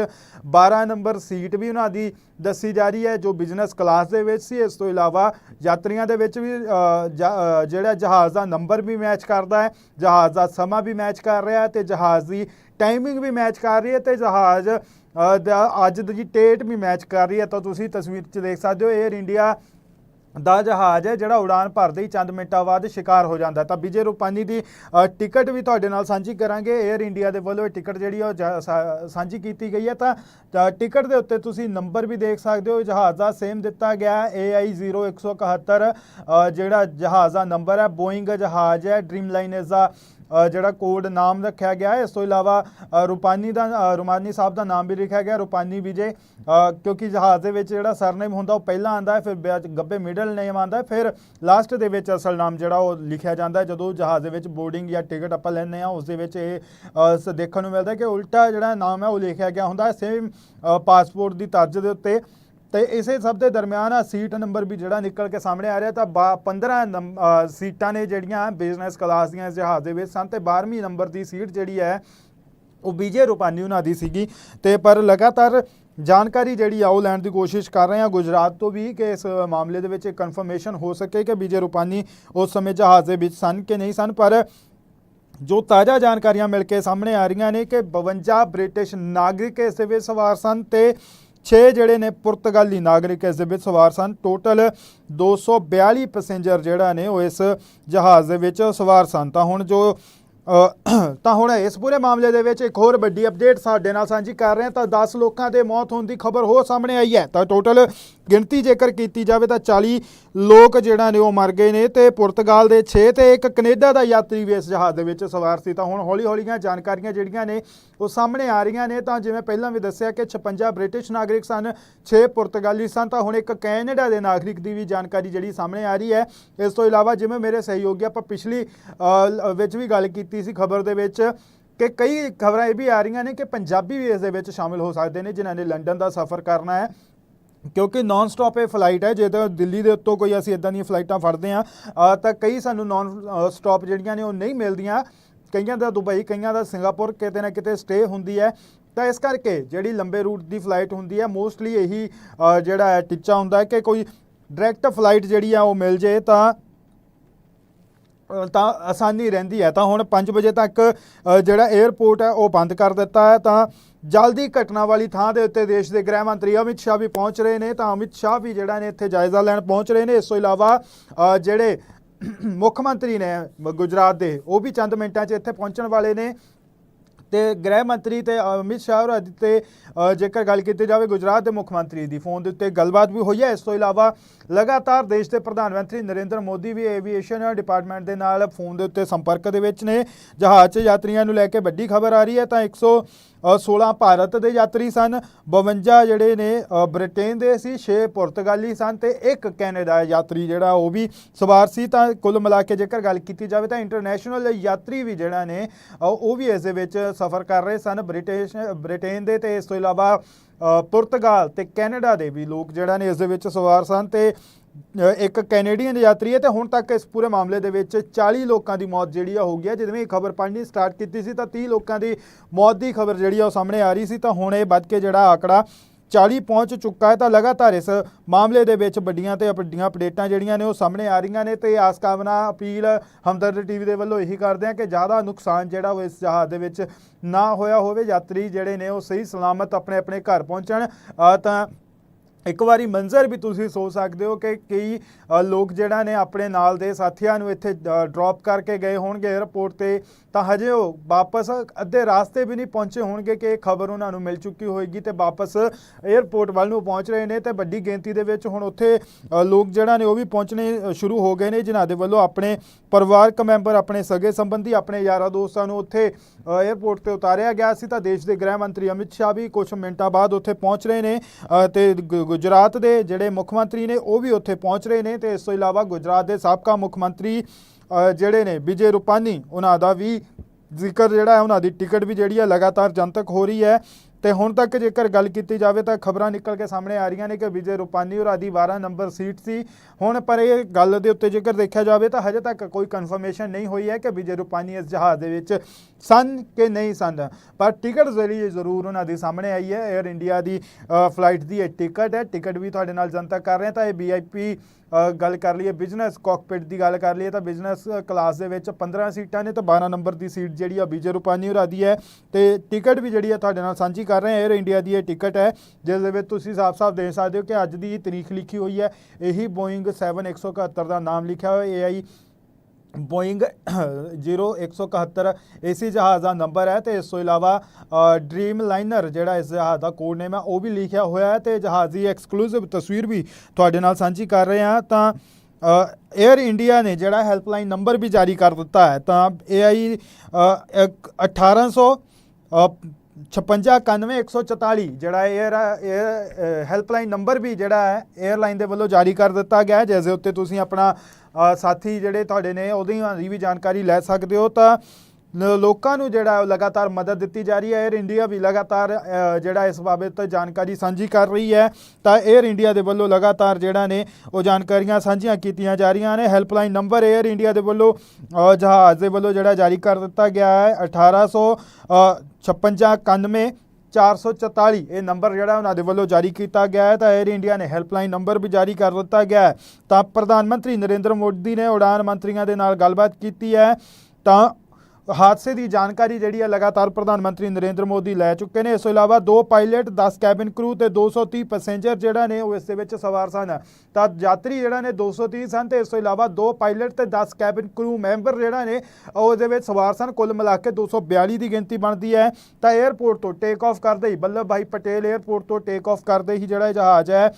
12 ਨੰਬਰ ਸੀਟ ਵੀ ਉਹਨਾਂ ਦੀ ਦੱਸੀ ਜਾ ਰਹੀ ਹੈ, ਜੋ ਬਿਜ਼ਨਸ ਕਲਾਸ ਦੇ ਵਿੱਚ ਸੀ। ਇਸ ਤੋਂ ਇਲਾਵਾ ਯਾਤਰੀਆਂ ਦੇ ਵਿੱਚ ਵੀ ਜਿਹੜਾ ਜਹਾਜ਼ ਦਾ ਨੰਬਰ ਵੀ ਮੈਚ ਕਰਦਾ ਹੈ, ਜਹਾਜ਼ ਦਾ ਸਮਾਂ ਵੀ ਮੈਚ ਕਰ ਰਿਹਾ ਹੈ ਤੇ ਜਹਾਜ਼ ਦੀ ਟਾਈਮਿੰਗ ਵੀ ਮੈਚ ਕਰ ਰਹੀ ਹੈ ਤੇ ਜਹਾਜ਼ ਅੱਜ ਦੀ ਟੇਟ ਵੀ ਮੈਚ ਕਰ ਰਹੀ ਹੈ ਤਾਂ ਤੁਸੀਂ ਤਸਵੀਰ 'ਚ ਦੇਖ ਸਕਦੇ ਹੋ 에ਅਰ ਇੰਡੀਆ ਦਾ ਜਹਾਜ਼ ਹੈ ਜਿਹੜਾ ਉਡਾਨ ਭਰਦੇ ਹੀ ਚੰਦ ਮਿੰਟਾਂ ਬਾਅਦ ਸ਼ਿਕਾਰ ਹੋ ਜਾਂਦਾ ਤਾਂ ਵਿਜੇ ਰੂਪਾਨੀ ਦੀ ਟਿਕਟ ਵੀ ਤੁਹਾਡੇ ਨਾਲ ਸਾਂਝੀ ਕਰਾਂਗੇ। 에ਅਰ ਇੰਡੀਆ ਦੇ ਵੱਲੋਂ ਇਹ ਟਿਕਟ ਜਿਹੜੀ ਆ ਉਹ ਜਾ- ਸਾਂਝੀ ਕੀਤੀ ਗਈ ਹੈ। ਤਾਂ ਟਿਕਟ ਦੇ ਉੱਤੇ ਤੁਸੀਂ ਨੰਬਰ ਵੀ ਦੇਖ ਸਕਦੇ ਹੋ। ਜਹਾਜ਼ ਦਾ ਸੇਮ ਦਿੱਤਾ ਗਿਆ ਹੈ। AI 0171 ਅ, ਜਿਹੜਾ ਜਹਾਜ਼ ਦਾ ਨੰਬਰ ਹੈ ਬੋਇੰਗ ਜਹਾਜ਼ ਹੈ ਡ੍ਰੀਮ ਲਾਈਨ ਦਾ ਜਿਹੜਾ ਕੋਡ ਨਾਮ ਰੱਖਿਆ ਗਿਆ ਹੈ ਇਸ ਤੋਂ ਇਲਾਵਾ ਅ, ਰੂਪਾਨੀ ਦਾ ਅ, ਰੁਮਾਨੀ ਸਾਹਿਬ ਦਾ ਨਾਮ ਵੀ ਲਿਖਿਆ ਗਿਆ ਰੂਪਾਨੀ ਵਿਜੇ ਕਿਉਂਕਿ ਜਹਾਜ਼ ਦੇ ਵਿੱਚ ਜਿਹੜਾ ਸਰਨੇਮ ਹੁੰਦਾ ਉਹ ਪਹਿਲਾਂ ਆਂਦਾ ਹੈ ਫਿਰ ਬਾਅਦ ਗੱਬੇ ਮਿਡਲ ਨੇਮ ਆਂਦਾ ਫਿਰ ਲਾਸਟ ਦੇ ਵਿੱਚ ਅਸਲ ਨਾਮ ਜਿਹੜਾ ਉਹ ਲਿਖਿਆ ਜਾਂਦਾ ਜਦੋਂ ਜਹਾਜ਼ ਦੇ ਵਿੱਚ ਬੋਰਡਿੰਗ ਜਾਂ ਟਿਕਟ ਆਪਾਂ ਲੈਂਦੇ ਆ ਉਸ ਦੇ ਵਿੱਚ ਇਹ ਸ- ਦੇਖਣ ਨੂੰ ਮਿਲਦਾ ਕਿ ਉਲਟਾ ਜਿਹੜਾ ਨਾਮ ਹੈ ਉਹ ਲਿਖਿਆ ਗਿਆ ਹੁੰਦਾ ਸੇਮ ਪਾਸਪੋਰਟ ਦੀ ਤਰਜ਼ ਦੇ ਉੱਤੇ। ਤੇ ਇਸੇ ਸਭ ਦੇ ਦਰਮਿਆਨ ਆ ਸੀਟ ਨੰਬਰ ਵੀ ਜਿਹੜਾ ਨਿਕਲ ਕੇ ਸਾਹਮਣੇ ਆ ਰਿਹਾ ਤਾਂ ਬਾ- 15 ਨੰਬ- ਸੀਟਾਂ ਨੇ ਜਿਹੜੀਆਂ ਬਿਜ਼ਨਸ ਕਲਾਸ ਦੀਆਂ ਇਸ ਜਹਾਜ਼ ਦੇ ਵਿੱਚ ਸਨ ਤੇ 12ਵੀਂ ਨੰਬਰ ਦੀ ਸੀਟ ਜਿਹੜੀ ਹੈ, ਉਹ ਵਿਜੇ ਰੂਪਾਨੀ ਉਹਨਾਂ ਦੀ ਸੀਗੀ। ਤੇ ਪਰ ਲਗਾਤਾਰ ਜਾਣਕਾਰੀ ਜਿਹੜੀ ਆ ਉਹ ਲੈਣ ਦੀ ਕੋਸ਼ਿਸ਼ ਕਰ ਰਹੇ ਹਾਂ। ਗੁਜਰਾਤ ਤੋਂ ਵੀ ਕਿ ਇਸ ਮਾਮਲੇ ਦੇ ਵਿੱਚ ਕਨਫਰਮੇਸ਼ਨ ਹੋ ਸਕੇ ਕਿ ਵਿਜੇ ਰੂਪਾਨੀ ਉਸ ਸਮੇਂ ਜਹਾਜ਼ ਦੇ ਵਿੱਚ ਸਨ ਕਿ ਨਹੀਂ ਸਨ। ਪਰ ਜੋ ਤਾਜ਼ਾ ਜਾਣਕਾਰੀਆਂ ਮਿਲ ਕੇ ਸਾਹਮਣੇ ਆ ਰਹੀਆਂ ਨੇ ਕਿ 52 ਬ੍ਰਿਟਿਸ਼ ਨਾਗਰਿਕ ਇਸ ਦੇ ਵਿੱਚ ਸਵਾਰ ਸਨ ਤੇ 6 ਜਿਹੜੇ ਨੇ ਪੁਰਤਗਾਲੀ ਨਾਗਰਿਕ ਇਸ ਦੇ ਵਿੱਚ ਸਵਾਰ ਸਨ। ਟੋਟਲ 242 ਪੈਸੇਂਜਰ ਜਿਹੜਾ ਨੇ ਉਹ ਇਸ ਜਹਾਜ਼ ਦੇ ਵਿੱਚ ਸਵਾਰ ਸਨ। ਤਾਂ ਹੁਣ ਜੋ ਤਾਂ ਹੁਣ ਇਸ ਪੂਰੇ ਮਾਮਲੇ ਦੇ ਵਿੱਚ ਇੱਕ ਹੋਰ ਵੱਡੀ ਅਪਡੇਟ ਸਾਡੇ ਨਾਲ ਸਾਂਝੀ ਕਰ ਰਹੇ ਹਾਂ। ਤਾਂ 10 ਲੋਕਾਂ ਦੇ ਮੌਤ ਹੋਣ ਦੀ ਖਬਰ ਹੋ ਸਾਹਮਣੇ ਆਈ ਹੈ। ਤਾਂ ਟੋਟਲ ਗਿਣਤੀ ਜੇਕਰ ਕੀਤੀ ਜਾਵੇ ਤਾਂ 40 ਲੋਕ ਜਿਹੜਾ ਨੇ ਉਹ ਮਰ ਗਏ ਨੇ ਤੇ ਪੁਰਤਗਾਲ ਦੇ 6 ਤੇ ਇੱਕ ਕੈਨੇਡਾ ਦਾ ਯਾਤਰੀ ਵੀ ਇਸ ਜਹਾਜ਼ ਦੇ ਵਿੱਚ ਸਵਾਰ ਸੀ। ਤਾਂ ਹੁਣ ਹੌਲੀ ਹੌਲੀਆਂ ਜਾਣਕਾਰੀਆਂ ਜਿਹੜੀਆਂ ਨੇ ਉਹ ਸਾਹਮਣੇ ਆ ਰਹੀਆਂ ਨੇ। ਤਾਂ ਜਿਵੇਂ ਪਹਿਲਾਂ ਵੀ ਦੱਸਿਆ ਕਿ 56 ਬ੍ਰਿਟਿਸ਼ ਨਾਗਰਿਕ ਸਨ 6 ਪੁਰਤਗਾਲੀ ਸਨ। ਤਾਂ ਹੁਣ ਇੱਕ ਕੈਨੇਡਾ ਦੇ ਨਾਗਰਿਕ ਦੀ ਵੀ ਜਾਣਕਾਰੀ ਜਿਹੜੀ ਸਾਹਮਣੇ ਆ ਰਹੀ ਹੈ। ਇਸ ਤੋਂ ਇਲਾਵਾ ਜਿਵੇਂ ਮੇਰੇ ਸਹਿਯੋਗੀ ਆਪਾਂ ਪਿਛਲੀ ਵਿੱਚ ਵੀ ਗੱਲ ਕੀਤੀ ਕੀਤੀ ਸੀ ਖਬਰ ਦੇ ਵਿੱਚ ਕਿ ਕਈ ਖਬਰਾਂ ਇਹ ਵੀ ਆ ਰਹੀਆਂ ਨੇ ਕਿ ਪੰਜਾਬੀ ਵੀ ਇਸ ਦੇ ਵਿੱਚ ਸ਼ਾਮਿਲ ਹੋ ਸਕਦੇ ਨੇ, ਜਿਨ੍ਹਾਂ ਨੇ ਲੰਡਨ ਦਾ ਸਫ਼ਰ ਕਰਨਾ ਹੈ। ਕਿਉਂਕਿ ਨਾਨ ਸਟਾਪ ਇਹ ਫਲਾਈਟ ਹੈ, ਜੇ ਤਾਂ ਦਿੱਲੀ ਦੇ ਉੱਤੋਂ ਕੋਈ ਅਸੀਂ ਇਦਾਂ ਦੀਆਂ ਫਲਾਈਟਾਂ ਫੜਦੇ ਆ ਤਾਂ ਕਈ ਸਾਨੂੰ ਨਾਨ ਸਟਾਪ ਜਿਹੜੀਆਂ ਨੇ ਉਹ ਨਹੀਂ ਮਿਲਦੀਆਂ। ਕਈਆਂ ਦਾ ਦੁਬਈ, ਕਈਆਂ ਦਾ ਸਿੰਗਾਪੁਰ, ਕਿਤੇ ਨਾ ਕਿਤੇ ਸਟੇ ਹੁੰਦੀ ਹੈ। ਤਾਂ ਇਸ ਕਰਕੇ ਜਿਹੜੀ ਲੰਬੇ ਰੂਟ ਦੀ ਫਲਾਈਟ ਹੁੰਦੀ ਹੈ ਮੋਸਟਲੀ ਇਹੀ ਜਿਹੜਾ ਹੈ ਟਿੱਚਾ ਹੁੰਦਾ ਕਿ ਕੋਈ ਡਾਇਰੈਕਟ ਫਲਾਈਟ ਜਿਹੜੀ ਆ ਉਹ ਮਿਲ ਜੇ ਤਾਂ ਤਾਂ ਆਸਾਨੀ ਰਹਿੰਦੀ ਹੈ। ਤਾਂ ਹੁਣ 5 ਵਜੇ ਤੱਕ ਜਿਹੜਾ 에ਅਰਪੋਰਟ ਹੈ, ਉਹ ਬੰਦ ਕਰ ਦਿੱਤਾ ਹੈ। ਤਾਂ ਜਲਦੀ ਘਟਨਾ ਵਾਲੀ ਥਾਂ ਦੇ ਉੱਤੇ ਦੇਸ਼ ਦੇ ਗ੍ਰਹਿ ਮੰਤਰੀ ਅਮਿਤ ਸ਼ਾਹ ਵੀ ਪਹੁੰਚ ਰਹੇ ਨੇ। ਤਾਂ ਅਮਿਤ ਸ਼ਾਹ ਵੀ ਜਿਹੜਾ ਨੇ ਇੱਥੇ ਜਾਇਜ਼ਾ ਲੈਣ ਪਹੁੰਚ ਰਹੇ ਨੇ। ਇਸ ਤੋਂ ਇਲਾਵਾ ਜਿਹੜੇ ਮੁੱਖ ਮੰਤਰੀ ਨੇ, ਗੁਜਰਾਤ ਦੇ, ਉਹ ਵੀ ਚੰਦ ਮਿੰਟਾਂ 'ਚ ਇੱਥੇ ਪਹੁੰਚਣ ਵਾਲੇ ਨੇ। ਤੇ ਗ੍ਰਹਿ ਮੰਤਰੀ ਤੇ ਅਮਿਤ ਸ਼ਾਹ ਔਰ ਅੱਜ ਤੇ ਜੇਕਰ ਗੱਲ ਕੀਤੀ ਜਾਵੇ ਗੁਜਰਾਤ ਦੇ ਮੁੱਖ ਮੰਤਰੀ ਦੀ, ਫੋਨ ਦੇ ਉੱਤੇ ਗੱਲਬਾਤ ਵੀ ਹੋਈ ਹੈ। ਇਸ ਤੋਂ ਇਲਾਵਾ ਲਗਾਤਾਰ ਦੇਸ਼ ਦੇ ਪ੍ਰਧਾਨ ਮੰਤਰੀ ਨਰਿੰਦਰ ਮੋਦੀ ਵੀ ਐਵੀਏਸ਼ਨ ਡਿਪਾਰਟਮੈਂਟ ਦੇ ਨਾਲ ਫੋਨ ਦੇ ਉੱਤੇ ਸੰਪਰਕ ਦੇ ਵਿੱਚ ਨੇ। ਜਹਾਜ਼ 'ਚ ਯਾਤਰੀਆਂ ਨੂੰ ਲੈ ਕੇ ਵੱਡੀ ਖਬਰ ਆ ਰਹੀ ਹੈ ਤਾਂ 116 ਭਾਰਤ ਦੇ ਯਾਤਰੀ ਸਨ। 52 ਜਿਹੜੇ ਨੇ ਬ੍ਰਿਟੇਨ ਦੇ ਸੀ 6 ਪੁਰਤਗਾਲੀ ਸਨ ਤੇ ਇੱਕ ਕੈਨੇਡਾ ਯਾਤਰੀ ਜਿਹੜਾ ਉਹ ਵੀ ਸਵਾਰ ਸੀ। ਤਾਂ ਕੁੱਲ ਮਿਲਾ ਕੇ ਜੇਕਰ ਗੱਲ ਕੀਤੀ ਜਾਵੇ ਤਾਂ ਇੰਟਰਨੈਸ਼ਨਲ ਯਾਤਰੀ ਵੀ ਜਿਹੜਾ ਨੇ ਉਹ ਵੀ ਇਸ ਦੇ ਵਿੱਚ ਸਫ਼ਰ ਕਰ ਰਹੇ ਸਨ। ਬ੍ਰਿਟਿਸ਼, ਬ੍ਰਿਟੇਨ ਦੇ ਤੇ ਇਸ ਤੋਂ ਇਲਾਵਾ ਪੁਰਤਗਾਲ ਤੇ ਕੈਨੇਡਾ ਦੇ ਵੀ ਲੋਕ ਜਿਹੜਾ ਨੇ ਇਸ ਦੇ ਵਿੱਚ ਸਵਾਰ ਸਨ ਤੇ ਇੱਕ ਕੈਨੇਡੀਅਨ ਯਾਤਰੀ ਹੈ ਤੇ ਹੁਣ ਤੱਕ ਇਸ ਪੂਰੇ ਮਾਮਲੇ ਦੇ ਵਿੱਚ 40 ਲੋਕਾਂ ਦੀ ਮੌਤ ਜਿਹੜੀ ਆ ਹੋ ਗਈ ਹੈ। ਜਦੋਂ ਇਹ ਖਬਰ ਪੜ੍ਹਨੀ ਸਟਾਰਟ ਕੀਤੀ ਸੀ ਤਾਂ 30 ਲੋਕਾਂ ਦੀ ਮੌਤ ਦੀ ਖਬਰ ਜਿਹੜੀ ਆ ਉਹ ਸਾਹਮਣੇ ਆ ਰਹੀ ਸੀ। ਤਾਂ ਹੁਣ ਇਹ ਵੱਧ ਕੇ ਜਿਹੜਾ ਆંકੜਾ 40 ਪਹੁੰਚ ਚੁੱਕਾ ਹੈ। ਤਾਂ ਲਗਾਤਾਰ ਇਸ ਮਾਮਲੇ ਦੇ ਵਿੱਚ ਵੱਡੀਆਂ ਤੇ ਵੱਡੀਆਂ ਅਪਡੇਟਾਂ ਜਿਹੜੀਆਂ ਨੇ ਉਹ ਸਾਹਮਣੇ ਆ ਰਹੀਆਂ ਨੇ ਤੇ ਆਸ ਕਾਮਨਾ ਅਪੀਲ ਹਮਦਰਦ ਟੀਵੀ ਦੇ ਵੱਲੋਂ ਇਹੀ ਕਰਦੇ ਆ ਕਿ ਜ਼ਿਆਦਾ ਨੁਕਸਾਨ ਜਿਹੜਾ ਉਹ ਇਸ ਜਹਾਜ਼ ਦੇ ਵਿੱਚ ਨਾ ਹੋਇਆ ਹੋਵੇ। ਯਾਤਰੀ ਜਿਹੜੇ ਨੇ ਉਹ ਸਹੀ ਸਲਾਮਤ ਆਪਣੇ ਆਪਣੇ ਘਰ ਪਹੁੰਚਣ। ਤਾਂ ਇੱਕ ਵਾਰੀ ਮੰਜ਼ਰ ਵੀ ਤੁਸੀਂ ਸੋਚ ਸਕਦੇ ਹੋ ਕਿ ਕਈ ਲੋਕ ਜਿਹੜਾ ਨੇ ਆਪਣੇ ਨਾਲ ਦੇ ਸਾਥੀਆਂ ਨੂੰ ਇੱਥੇ ਡ੍ਰੌਪ ਕਰਕੇ ਗਏ ਹੋਣਗੇ 에ਅਰਪੋਰਟ ਤੇ ਤਾਂ ਹਜੇ ਉਹ ਵਾਪਸ ਅੱਧੇ ਰਾਸਤੇ ਵੀ ਨਹੀਂ ਪਹੁੰਚੇ ਹੋਣਗੇ ਕਿ ਇਹ ਖਬਰ ਉਹਨਾਂ ਨੂੰ ਮਿਲ ਚੁੱਕੀ ਹੋਏਗੀ ਤੇ ਵਾਪਸ 에ਅਰਪੋਰਟ ਵੱਲ ਨੂੰ ਪਹੁੰਚ ਰਹੇ ਨੇ ਤੇ ਵੱਡੀ ਗਿਣਤੀ ਦੇ ਵਿੱਚ ਹੁਣ ਉੱਥੇ ਲੋਕ ਜਿਹੜਾ ਨੇ ਉਹ ਵੀ ਪਹੁੰਚਣੇ ਸ਼ੁਰੂ ਹੋ ਗਏ ਨੇ ਜਿਨ੍ਹਾਂ ਦੇ ਵੱਲੋਂ ਆਪਣੇ ਪਰਿਵਾਰਕ ਮੈਂਬਰ ਆਪਣੇ ਸਗੇ ਸੰਬੰਧੀ ਆਪਣੇ ਯਾਰਾਂ ਦੋਸਤਾਂ ਨੂੰ ਉੱਥੇ ਅ, 에ਅਰਪੋਰਟ ਤੇ ਉਤਾਰਿਆ ਗਿਆ ਸੀ ਤਾਂ ਦੇਸ਼ ਦੇ ਗ੍ਰਹਿ ਮੰਤਰੀ ਅਮਿਤ ਸ਼ਾਹ ਵੀ ਕੁਝ ਮਿੰਟਾਂ ਬਾਅਦ ਉੱਥੇ ਪਹੁੰਚ ਰਹੇ ਨੇ ਅ, ਤੇ ਗੁ- ਗੁਜਰਾਤ ਦੇ ਜਿਹੜੇ ਮੁੱਖ ਮੰਤਰੀ ਨੇ ਉਹ ਵੀ ਉੱਥੇ ਪਹੁੰਚ ਰਹੇ ਨੇ ਤੇ ਇਸ ਤੋਂ ਇਲਾਵਾ ਗੁਜਰਾਤ ਦੇ ਸਾਬਕਾ ਮੁੱਖ ਮੰਤਰੀ ਜਿਹੜੇ ਨੇ ਵਿਜੇ ਰੂਪਾਨੀ, ਉਹਨਾਂ ਦਾ ਵੀ ਜ਼ਿਕਰ ਜਿਹੜਾ ਹੈ, ਉਹਨਾਂ ਦੀ ਟਿਕਟ ਵੀ ਜਿਹੜੀ ਹੈ ਲਗਾਤਾਰ ਜਨਤਕ ਹੋ ਰਹੀ ਹੈ। ਤੇ ਹੁਣ ਤੱਕ ਜੇਕਰ ਗੱਲ ਕੀਤੀ ਜਾਵੇ ਤਾਂ ਖਬਰਾਂ ਨਿਕਲ ਕੇ ਸਾਹਮਣੇ ਆ ਰਹੀਆਂ ਨੇ ਕਿ ਵਿਜੇ ਰੂਪਾਨੀ ਔਰ ਆਦੀ 12 ਨੰਬਰ ਸੀਟ ਸੀ। ਹੁਣ ਪਰ ਇਹ ਗੱਲ ਦੇ ਉੱਤੇ ਜੇਕਰ ਦੇਖਿਆ ਜਾਵੇ ਤਾਂ ਹਜੇ ਤੱਕ ਕੋਈ ਕਨਫਰਮੇਸ਼ਨ ਨਹੀਂ ਹੋਈ ਹੈ ਕਿ ਵਿਜੇ ਰੂਪਾਨੀ ਇਸ ਜਹਾਜ਼ ਦੇ ਵਿੱਚ ਸਨ ਕਿ ਨਹੀਂ ਸਨ। ਪਰ ਟਿਕਟ ਜ਼ਰੀਏ ਜ਼ਰੂਰ ਉਹਨਾਂ ਦੇ ਸਾਹਮਣੇ ਆਈ ਹੈ। 에ਅਰ ਇੰਡੀਆ ਦੀ ਫਲਾਈਟ ਦੀ ਇਹ ਟਿਕਟ ਹੈ। ਟਿਕਟ ਵੀ ਤੁਹਾਡੇ ਨਾਲ ਜਨਤਕ ਕਰ ਰਹੇ ਤਾਂ ਇਹ ਵੀਆਈਪੀ ਗੱਲ ਕਰ ਲਈਏ ਬਿਜ਼ਨਸ ਕਾਕਪਿਟ ਦੀ ਗੱਲ ਕਰ ਲਈਏ ਤਾਂ ਬਿਜ਼ਨਸ ਕਲਾਸ ਦੇ ਵਿੱਚ 15 ਸੀਟਾਂ ਨੇ ਤਾਂ 12 ਨੰਬਰ ਦੀ ਸੀਟ ਜਿਹੜੀ ਆ ਵਿਜੇ ਰੂਪਾਨੀ ਹੋਰਾਂ ਦੀ ਹੈ ਤੇ ਟਿਕਟ ਵੀ ਜਿਹੜੀ ਆ ਤੁਹਾਡੇ ਨਾਲ ਸਾਂਝੀ ਕਰ ਰਹੇ ਹਾਂ 에ਅਰ ਇੰਡੀਆ ਦੀ ਇਹ ਟਿਕਟ ਹੈ, ਜਿਸ ਦੇ ਵਿੱਚ ਤੁਸੀਂ ਸਾਫ਼-ਸਾਫ਼ ਦੇਖ ਸਕਦੇ ਹੋ ਕਿ ਅੱਜ ਦੀ ਤਰੀਕ ਲਿਖੀ ਹੋਈ ਹੈ, ਇਹੀ ਬੋਇੰਗ 7171 ਦਾ ਨਾਮ ਲਿਖਿਆ ਹੋਇਆ ਏਆਈ ਬੋਇੰਗ 0171 ਏਸੀ ਜਹਾਜ਼ ਦਾ ਨੰਬਰ ਹੈ ਤੇ ਇਸ ਤੋਂ ਇਲਾਵਾ ਡ੍ਰੀਮ ਲਾਈਨਰ ਜਿਹੜਾ ਇਸ ਜਹਾਜ਼ ਦਾ ਕੋਡ ਨੇਮ ਹੈ, ਉਹ ਵੀ ਲਿਖਿਆ ਹੋਇਆ ਹੈ ਤੇ ਜਹਾਜ਼ ਦੀ ਐਕਸਕਲੂਸਿਵ ਤਸਵੀਰ ਵੀ ਤੁਹਾਡੇ ਨਾਲ ਸਾਂਝੀ ਕਰ ਰਹੇ ਹਾਂ। ਤਾਂ 에ਅਰ ਇੰਡੀਆ ਨੇ ਜਿਹੜਾ ਹੈਲਪਲਾਈਨ ਨੰਬਰ ਵੀ ਜਾਰੀ ਕਰ ਦਿੱਤਾ ਹੈ, ਤਾਂ AI 1800 5594144 ਜਿਹੜਾ 에ਅਰ ਹੈਲਪਲਾਈਨ ਨੰਬਰ ਵੀ ਜਿਹੜਾ ਹੈ 에ਅਰਲਾਈਨ ਦੇ ਵੱਲੋਂ ਜਾਰੀ ਕਰ ਦਿੱਤਾ ਗਿਆ ਹੈ, ਜਿਸ ਦੇ ਉੱਤੇ ਤੁਸੀਂ ਆਪਣਾ ਸਾਥੀ ਜਿਹੜੇ ਤੁਹਾਡੇ ਨੇ ਉਹਦੀ ਵੀ ਜਾਣਕਾਰੀ ਲੈ ਸਕਦੇ ਹੋ। ਤਾਂ ਲੋਕਾਂ ਨੂੰ ਜਿਹੜਾ ਉਹ ਲਗਾਤਾਰ ਮਦਦ ਦਿੱਤੀ ਜਾ ਰਹੀ ਹੈ। 에ਅਰ ਇੰਡੀਆ ਵੀ ਲਗਾਤਾਰ ਜਿਹੜਾ ਇਸ ਬਾਬਤ ਤੇ ਜਾਣਕਾਰੀ ਸਾਂਝੀ ਕਰ ਰਹੀ ਹੈ। ਤਾਂ 에ਅਰ ਇੰਡੀਆ ਦੇ ਵੱਲੋਂ ਲਗਾਤਾਰ ਜਿਹੜਾ ਨੇ ਉਹ ਜਾਣਕਾਰੀਆਂ ਸਾਂਝੀਆਂ ਕੀਤੀਆਂ ਜਾ ਰਹੀਆਂ ਨੇ। ਹੈਲਪਲਾਈਨ ਨੰਬਰ 에ਅਰ ਇੰਡੀਆ ਦੇ ਵੱਲੋਂ ਜਹਾਜ਼ ਦੇ ਵੱਲੋਂ ਜਿਹੜਾ ਜਾਰੀ ਕਰ ਦਿੱਤਾ ਗਿਆ ਹੈ। 1856 444 ਇਹ ਨੰਬਰ ਜਿਹੜਾ ਉਹਨਾਂ ਦੇ ਵੱਲੋਂ ਜਾਰੀ ਕੀਤਾ ਗਿਆ ਹੈ। ਤਾਂ 에ਅਰ ਇੰਡੀਆ ਨੇ ਹੈਲਪਲਾਈਨ ਨੰਬਰ ਵੀ ਜਾਰੀ ਕਰ ਦਿੱਤਾ ਗਿਆ ਹੈ। ਤਾਂ ਪ੍ਰਧਾਨ ਮੰਤਰੀ ਨਰਿੰਦਰ ਮੋਦੀ ਨੇ ਉਡਾਨ ਮੰਤਰੀਆਂ ਦੇ ਨਾਲ ਗੱਲਬਾਤ ਕੀਤੀ ਹੈ। ਤਾਂ ਹਾਦਸੇ ਦੀ ਜਾਣਕਾਰੀ ਜਿਹੜੀ ਹੈ ਲਗਾਤਾਰ ਪ੍ਰਧਾਨ ਮੰਤਰੀ ਨਰਿੰਦਰ ਮੋਦੀ ਲੈ ਚੁੱਕੇ ਨੇ। ਇਸ ਤੋਂ ਇਲਾਵਾ ਦੋ ਪਾਇਲਟ 10 ਕੈਬਿਨ ਕਰੂ ਤੇ 230 ਪੈਸੇਂਜਰ ਜਿਹੜਾ ਨੇ ਉਹ ਇਸ ਦੇ ਵਿੱਚ ਸਵਾਰ ਸਨ। ਤਾਂ ਯਾਤਰੀ ਜਿਹੜਾ ਨੇ 230 ਸਨ ਤੇ ਇਸ ਤੋਂ ਇਲਾਵਾ ਦੋ ਪਾਇਲਟ ਤੇ 10 ਕੈਬਿਨ ਕਰੂ ਮੈਂਬਰ ਜਿਹੜਾ ਨੇ ਉਹ ਇਹਦੇ ਵਿੱਚ ਸਵਾਰ ਸਨ। ਕੁੱਲ ਮਿਲਾ ਕੇ 242 ਦੀ ਗਿਣਤੀ ਬਣਦੀ ਹੈ। ਤਾਂ 에ਅਰਪੋਰਟ ਤੋਂ ਟੇਕ ਆਫ ਕਰਦੇ ਹੀ, ਬੱਲਭ ਭਾਈ ਪਟੇਲ 에ਅਰਪੋਰਟ ਤੋਂ ਟੇਕ ਆਫ ਕਰਦੇ ਹੀ ਜਿਹੜਾ ਜਹਾਜ਼ ਹੈ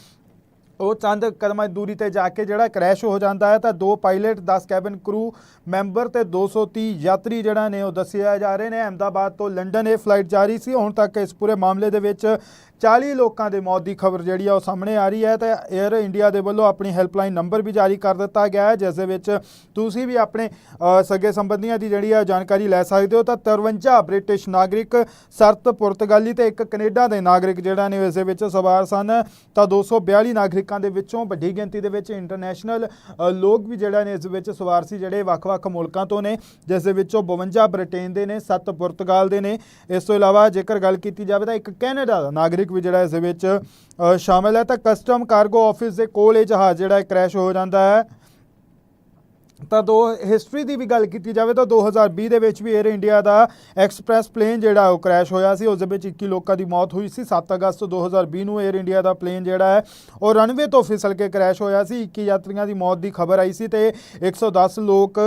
ਉਹ ਚੰਦ ਕਦਮਾਂ ਦੀ ਦੂਰੀ ਤੇ ਜਾ ਕੇ ਜਿਹੜਾ ਕ੍ਰੈਸ਼ ਹੋ ਜਾਂਦਾ ਹੈ, ਤਾਂ ਦੋ ਪਾਇਲਟ 10 ਕੈਬਨ ਕਰੂ ਮੈਂਬਰ ਤੇ 230 ਯਾਤਰੀ ਜਿਹੜਾ ਨੇ ਉਹ ਦੱਸਿਆ ਜਾ ਰਹੇ ਨੇ। ਅਹਿਮਦਾਬਾਦ ਤੋਂ ਲੰਡਨ ਇਹ ਫਲਾਈਟ ਜਾਰੀ ਸੀ। ਹੁਣ ਤੱਕ ਇਸ ਪੂਰੇ ਮਾਮਲੇ ਦੇ ਵਿੱਚ 40 ਲੋਕਾਂ ਦੇ ਮੌਤ ਦੀ ਖਬਰ ਜਿਹੜੀ ਆ ਉਹ ਸਾਹਮਣੇ ਆ ਰਹੀ ਹੈ ਤੇ 에ਅਰ ਇੰਡੀਆ ਦੇ ਵੱਲੋਂ ਆਪਣੀ ਹੈਲਪਲਾਈਨ ਨੰਬਰ ਵੀ ਜਾਰੀ ਕਰ ਦਿੱਤਾ ਗਿਆ ਹੈ ਜਿਸ ਦੇ ਵਿੱਚ ਤੁਸੀਂ ਵੀ ਆਪਣੇ ਅ, ਸਗੇ ਸੰਬੰਧੀਆਂ ਦੀ ਜਿਹੜੀ ਆ ਜਾਣਕਾਰੀ ਲੈ ਸਕਦੇ ਹੋ। ਤਾਂ 53 ਬ੍ਰਿਟਿਸ਼ ਨਾਗਰਿਕ ਸੱਤ ਪੁਰਤਗਾਲੀ ਤੇ ਇੱਕ ਕੈਨੇਡਾ ਦੇ ਨਾਗਰਿਕ ਜਿਹੜਾ ਨੇ ਇਸ ਦੇ ਵਿੱਚ ਸਵਾਰ ਸਨ। ਤਾਂ 242 ਨਾਗਰਿਕਾਂ ਦੇ ਵਿੱਚੋਂ ਵੱਡੀ ਗਿਣਤੀ ਦੇ ਵਿੱਚ ਇੰਟਰਨੈਸ਼ਨਲ ਲੋਕ ਵੀ ਜਿਹੜਾ ਨੇ ਇਸ ਵਿੱਚ ਸਵਾਰ ਸੀ ਜਿਹੜੇ ਵੱਖ-ਵੱਖ ਮੁਲਕਾਂ ਤੋਂ ਨੇ ਜਿਸ ਦੇ ਵਿੱਚੋਂ 52 ਬ੍ਰਿਟੇਨ ਦੇ ਨੇ 7 ਪੁਰਤਗਾਲ ਦੇ ਨੇ। ਇਸ ਤੋਂ ਇਲਾਵਾ ਜੇਕਰ ਗੱਲ ਕੀਤੀ ਜਾਵੇ ਤਾਂ ਇੱਕ ਕੈਨੇਡਾ ਦਾ ਨਾਗਰਿਕ ਵੀ ਜਿਹੜਾ ਇਸ ਦੇ ਵਿੱਚ ਸ਼ਾਮਿਲ ਹੈ। ਤਾਂ ਕਸਟਮ ਕਾਰਗੋ ਆਫਿਸ ਦੇ ਕੋਲ ਇਹ ਜਹਾਜ਼ ਜਿਹੜਾ ਕ੍ਰੈਸ਼ ਹੋ ਜਾਂਦਾ ਹੈ। ਤਾਂ ਦੋ ਹਿਸਟਰੀ ਦੀ ਵੀ ਗੱਲ ਕੀਤੀ ਜਾਵੇ ਤਾਂ 2020 ਦੇ ਵਿੱਚ ਵੀ 에ਅਰ ਇੰਡੀਆ ਦਾ ਐਕਸਪ੍ਰੈਸ ਪਲੇਨ ਜਿਹੜਾ ਉਹ ਕ੍ਰੈਸ਼ ਹੋਇਆ ਸੀ। ਉਸ ਦੇ ਵਿੱਚ 21 ਲੋਕਾਂ ਦੀ ਮੌਤ ਹੋਈ ਸੀ। 7 ਅਗਸਤ 2020 ਨੂੰ 에ਅਰ ਇੰਡੀਆ ਦਾ ਪਲੇਨ ਜਿਹੜਾ ਹੈ, ਉਹ ਰਨਵੇ ਤੋਂ ਫਿਸਲ ਕੇ ਕ੍ਰੈਸ਼ ਹੋਇਆ ਸੀ। 21 ਯਾਤਰੀਆਂ ਦੀ ਮੌਤ ਦੀ ਖਬਰ ਆਈ ਸੀ ਤੇ 110 ਲੋਕ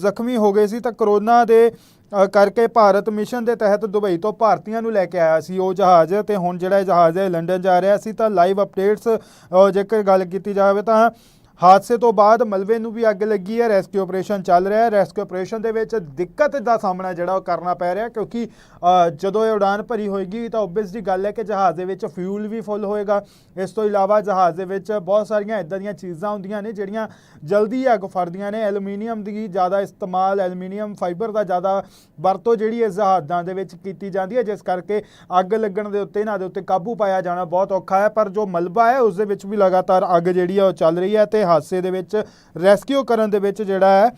ਜ਼ਖਮੀ ਹੋ ਗਏ ਸੀ। ਤਾਂ ਕਰੋਨਾ ਦੇ ਕਰਕੇ ਭਾਰਤ ਮਿਸ਼ਨ ਦੇ ਤਹਿਤ ਦੁਬਈ ਤੋਂ ਭਾਰਤੀਆਂ ਨੂੰ ਲੈ ਕੇ ਆਇਆ ਸੀ ਉਹ ਜਹਾਜ਼ ਤੇ ਹੁਣ ਜਿਹੜਾ ਇਹ ਜਹਾਜ਼ ਹੈ ਲੰਡਨ ਜਾ ਰਿਹਾ ਸੀ ਤਾਂ ਲਾਈਵ ਅਪਡੇਟਸ ਜੇਕਰ ਗੱਲ ਕੀਤੀ ਜਾਵੇ ਤਾਂ ਹਾਦਸੇ ਤੋਂ ਬਾਅਦ ਮਲਬੇ ਨੂੰ ਵੀ ਅੱਗ ਲੱਗੀ ਹੈ, ਰੈਸਕਿਊ ਆਪਰੇਸ਼ਨ ਚੱਲ ਰਿਹਾ ਹੈ। ਰੈਸਕਿਊ ਆਪਰੇਸ਼ਨ ਦੇ ਵਿੱਚ ਦਿੱਕਤ ਦਾ ਸਾਹਮਣਾ ਜਿਹੜਾ ਉਹ ਕਰਨਾ ਪੈ ਰਿਹਾ ਕਿਉਂਕਿ ਜਦੋਂ ਇਹ ਉਡਾਨ ਭਰੀ ਹੋਏਗੀ ਤਾਂ ਓਬਵੀਅਸ ਦੀ ਗੱਲ ਹੈ ਕਿ ਜਹਾਜ਼ ਦੇ ਵਿੱਚ ਫਿਊਲ ਵੀ ਫੁੱਲ ਹੋਏਗਾ। ਇਸ ਤੋਂ ਇਲਾਵਾ ਜਹਾਜ਼ ਦੇ ਵਿੱਚ ਬਹੁਤ ਸਾਰੀਆਂ ਇਦਾਂ ਦੀਆਂ ਚੀਜ਼ਾਂ ਹੁੰਦੀਆਂ ਨੇ ਜਿਹੜੀਆਂ ਜਲਦੀ ਅੱਗ ਫੜਦੀਆਂ ਨੇ। ਐਲੂਮੀਨੀਅਮ ਦੀ ਜ਼ਿਆਦਾ ਇਸਤੇਮਾਲ, ਐਲੂਮੀਨੀਅਮ ਫਾਈਬਰ ਦਾ ਜ਼ਿਆਦਾ ਵਰਤੋਂ ਜਿਹੜੀ ਇਸ ਜਹਾਜ਼ਾਂ ਦੇ ਵਿੱਚ ਕੀਤੀ ਜਾਂਦੀ ਹੈ, ਜਿਸ ਕਰਕੇ ਅੱਗ ਲੱਗਣ ਦੇ ਉੱਤੇ, ਇਹਨਾਂ ਦੇ ਉੱਤੇ ਕਾਬੂ ਪਾਇਆ ਜਾਣਾ ਬਹੁਤ ਔਖਾ ਹੈ। ਪਰ ਜੋ ਮਲਬਾ ਹੈ, ਉਸ ਦੇ ਵਿੱਚ ਵੀ ਲਗਾਤਾਰ ਅੱਗ ਜਿਹੜੀ ਹੈ, ਉਹ ਚੱਲ ਰਹੀ ਹੈ ਤੇ ਹਾਦਸੇ ਦੇ ਵਿੱਚ ਰੈਸਕਿਊ ਕਰਨ ਦੇ ਵਿੱਚ ਜਿਹੜਾ ਹੈ,